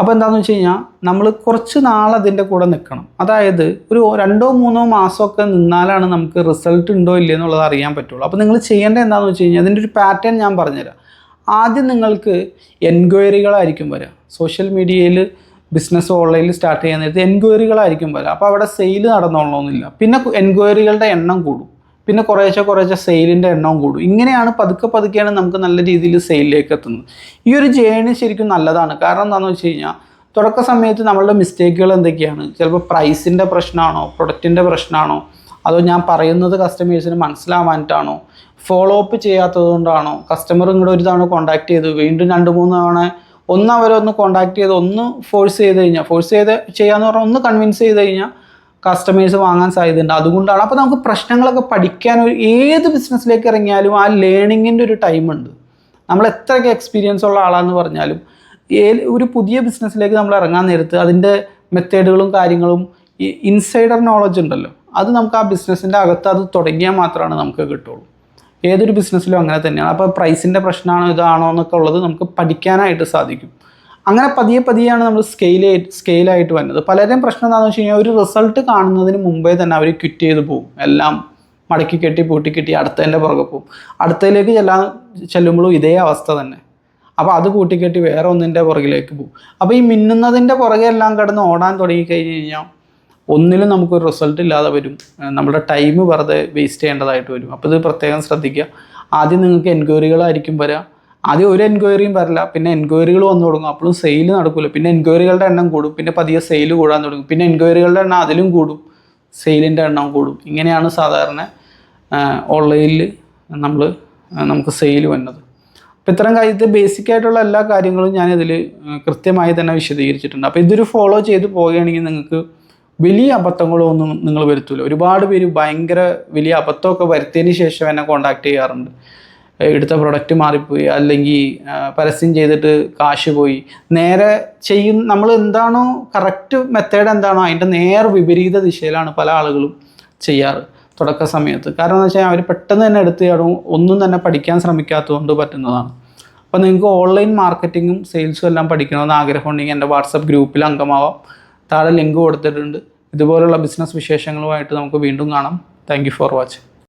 അപ്പോൾ എന്താണെന്ന് വെച്ച് കഴിഞ്ഞാൽ നമ്മൾ കുറച്ച് നാൾ അതിന്റെ കൂടെ നിൽക്കണം അതായത് ഒരു രണ്ടോ മൂന്നോ മാസമൊക്കെ നിന്നാലാണ് നമുക്ക് റിസൾട്ട് ഉണ്ടോ ഇല്ലയോ എന്നുള്ളത് അറിയാൻ പറ്റുള്ളൂ. അപ്പോൾ നിങ്ങൾ ചെയ്യേണ്ടത് എന്താണെന്ന് വെച്ച് കഴിഞ്ഞാൽ അതിന്റെ ഒരു പാറ്റേൺ ഞാൻ പറഞ്ഞുതരാം. ആദ്യം നിങ്ങൾക്ക് എൻക്വയറികളായിരിക്കും വരിക സോഷ്യൽ മീഡിയയിൽ ബിസിനസ് ഓൺലൈനിൽ സ്റ്റാർട്ട് ചെയ്യാൻ നേരത്തെ എൻക്വയറികളായിരിക്കും വരിക അപ്പോൾ അവിടെ സെയിൽ നടന്നോളണമെന്നില്ല പിന്നെ എൻക്വയറികളുടെ എണ്ണം കൂടും. പിന്നെ കുറേശ്ശെ കുറേശ്ശെ സെയിലിന്റെ എണ്ണവും കൂടും. ഇങ്ങനെയാണ് പതുക്കെ പതുക്കെയാണ് നമുക്ക് നല്ല രീതിയിൽ സെയിലിലേക്ക് എത്തുന്നത്. ഈ ഒരു ജേണി ശരിക്കും നല്ലതാണ്. കാരണം എന്താണെന്ന് വെച്ച് കഴിഞ്ഞാൽ തുടക്ക സമയത്ത് നമ്മളുടെ മിസ്റ്റേക്കുകൾ എന്തൊക്കെയാണ്? ചിലപ്പോൾ പ്രൈസിന്റെ പ്രശ്നമാണോ പ്രൊഡക്റ്റിന്റെ പ്രശ്നമാണോ അതോ ഞാൻ പറയുന്നത് കസ്റ്റമേഴ്സിന് മനസ്സിലാവാനിട്ടാണോ ഫോളോ അപ്പ് ചെയ്യാത്തത് കൊണ്ടാണോ? കസ്റ്റമർ ഇങ്ങോട്ട് ഒരു തവണ കോൺടാക്ട് ചെയ്തു വീണ്ടും രണ്ട് മൂന്ന് തവണ ഒന്ന് അവരൊന്ന് കോൺടാക്ട് ചെയ്ത് ഒന്ന് ഫോഴ്സ് ചെയ്ത് കഴിഞ്ഞാൽ ഫോഴ്സ് ചെയ്ത് ചെയ്യാന്ന് പറഞ്ഞാൽ ഒന്ന് കൺവിൻസ് ചെയ്ത് കഴിഞ്ഞാൽ കസ്റ്റമേഴ്സ് വാങ്ങാൻ സാധ്യതയുണ്ട്. അതുകൊണ്ടാണ് അപ്പോൾ നമുക്ക് പ്രശ്നങ്ങളൊക്കെ പഠിക്കാൻ ഏത് ബിസിനസ്സിലേക്ക് ഇറങ്ങിയാലും ആ ലേണിങ്ങിന്റെ ഒരു ടൈമുണ്ട് നമ്മൾ എത്രയൊക്കെ എക്സ്പീരിയൻസ് ഉള്ള ആളാണെന്ന് പറഞ്ഞാലും ഒരു പുതിയ ബിസിനസ്സിലേക്ക് നമ്മൾ ഇറങ്ങാൻ നേരത്ത് അതിന്റെ മെത്തേഡുകളും കാര്യങ്ങളും ഈ ഇൻസൈഡർ നോളജ് ഉണ്ടല്ലോ. അത് നമുക്ക് ആ ബിസിനസ്സിന്റെ അകത്ത് അത് തുടങ്ങിയാൽ മാത്രമാണ് നമുക്ക് കിട്ടുള്ളൂ. ഏതൊരു ബിസിനസ്സിലും അങ്ങനെ തന്നെയാണ്. അപ്പോൾ പ്രൈസിന്റെ പ്രശ്നമാണോ ഇതാണോ എന്നൊക്കെ ഉള്ളത് നമുക്ക് പഠിക്കാനായിട്ട് സാധിക്കും. അങ്ങനെ പതിയെ പതിയെയാണ് നമ്മൾ സ്കെയിൽ സ്കെയിലായിട്ട് വരുന്നത്. പലരുടെയും പ്രശ്നം എന്താണെന്ന് വെച്ച് കഴിഞ്ഞാൽ ഒരു റിസൾട്ട് കാണുന്നതിന് മുമ്പേ തന്നെ അവർ ക്വിറ്റ് ചെയ്ത് പോകും. എല്ലാം മടക്കി കെട്ടി പൂട്ടി കെട്ടി അടുത്തതിന്റെ പുറകെ പോകും. അടുത്തതിലേക്ക് ചെല്ലാൻ ചെല്ലുമ്പോഴും ഇതേ അവസ്ഥ തന്നെ. അപ്പോൾ അത് കൂട്ടിക്കെട്ടി വേറെ ഒന്നിന്റെ പുറകിലേക്ക് പോകും. അപ്പോൾ ഈ മിന്നുന്നതിന്റെ പുറകെ എല്ലാം കിടന്ന് ഓടാൻ തുടങ്ങി കഴിഞ്ഞ് കഴിഞ്ഞാൽ ഒന്നിലും നമുക്കൊരു റിസൾട്ട് ഇല്ലാതെ വരും. നമ്മുടെ ടൈം വെറുതെ വേസ്റ്റ് ചെയ്യേണ്ടതായിട്ട് വരും. അപ്പോൾ ഇത് പ്രത്യേകം ശ്രദ്ധിക്കുക. ആദ്യം നിങ്ങൾക്ക് എൻക്വയറികളായിരിക്കും വരിക ആദ്യം ഒരു എൻക്വയറിയും വരില്ല. പിന്നെ എൻക്വയറികൾ വന്നു തുടങ്ങും. അപ്പോഴും സെയിൽ നടക്കില്ല പിന്നെ എൻക്വയറികളുടെ എണ്ണം കൂടും. പിന്നെ പതിയെ സെയിൽ കൂടാൻ തുടങ്ങും. പിന്നെ എൻക്വയറികളുടെ എണ്ണം അതിലും കൂടും. സെയിലിന്റെ എണ്ണം കൂടും. ഇങ്ങനെയാണ് സാധാരണ ഓൺലൈനിൽ നമ്മൾ നമുക്ക് സെയിൽ വന്നത്. അപ്പോൾ ഇത്തരം കാര്യത്തിൽ ബേസിക് ആയിട്ടുള്ള എല്ലാ കാര്യങ്ങളും ഞാൻ ഞാനിതിൽ കൃത്യമായി തന്നെ വിശദീകരിച്ചിട്ടുണ്ട്. അപ്പോൾ ഇതൊരു ഫോളോ ചെയ്ത് പോവുകയാണെങ്കിൽ നിങ്ങൾക്ക് വലിയ അബദ്ധങ്ങളൊന്നും നിങ്ങൾ വരുത്തില്ല ഒരുപാട് പേര് ഭയങ്കര വലിയ അബദ്ധമൊക്കെ വരുത്തിയതിന് ശേഷം എന്നെ കോണ്ടാക്ട് ചെയ്യാറുണ്ട്. എടുത്ത പ്രൊഡക്റ്റ് മാറിപ്പോയി അല്ലെങ്കിൽ പരസ്യം ചെയ്തിട്ട് കാശ് പോയി. നേരെ ചെയ്യും നമ്മൾ എന്താണോ കറക്റ്റ് മെത്തേഡ് എന്താണോ അതിന്റെ നേർ വിപരീത ദിശയിലാണ് പല ആളുകളും ചെയ്യാറ് തുടക്ക സമയത്ത്. കാരണം എന്ന് വെച്ചാൽ അവർ പെട്ടെന്ന് തന്നെ എടുത്ത് ചാടും ഒന്നും തന്നെ പഠിക്കാൻ ശ്രമിക്കാത്തതുകൊണ്ട് പറ്റുന്നതാണ്. അപ്പോൾ നിങ്ങൾക്ക് ഓൺലൈൻ മാർക്കറ്റിങ്ങും സെയിൽസും എല്ലാം പഠിക്കണമെന്ന് ആഗ്രഹമുണ്ടെങ്കിൽ എന്റെ വാട്സപ്പ് ഗ്രൂപ്പിൽ അംഗമാവാം. താഴെ ലിങ്ക് കൊടുത്തിട്ടുണ്ട്. ഇതുപോലുള്ള ബിസിനസ് വിശേഷങ്ങളുമായിട്ട് നമുക്ക് വീണ്ടും കാണാം. Thank for watching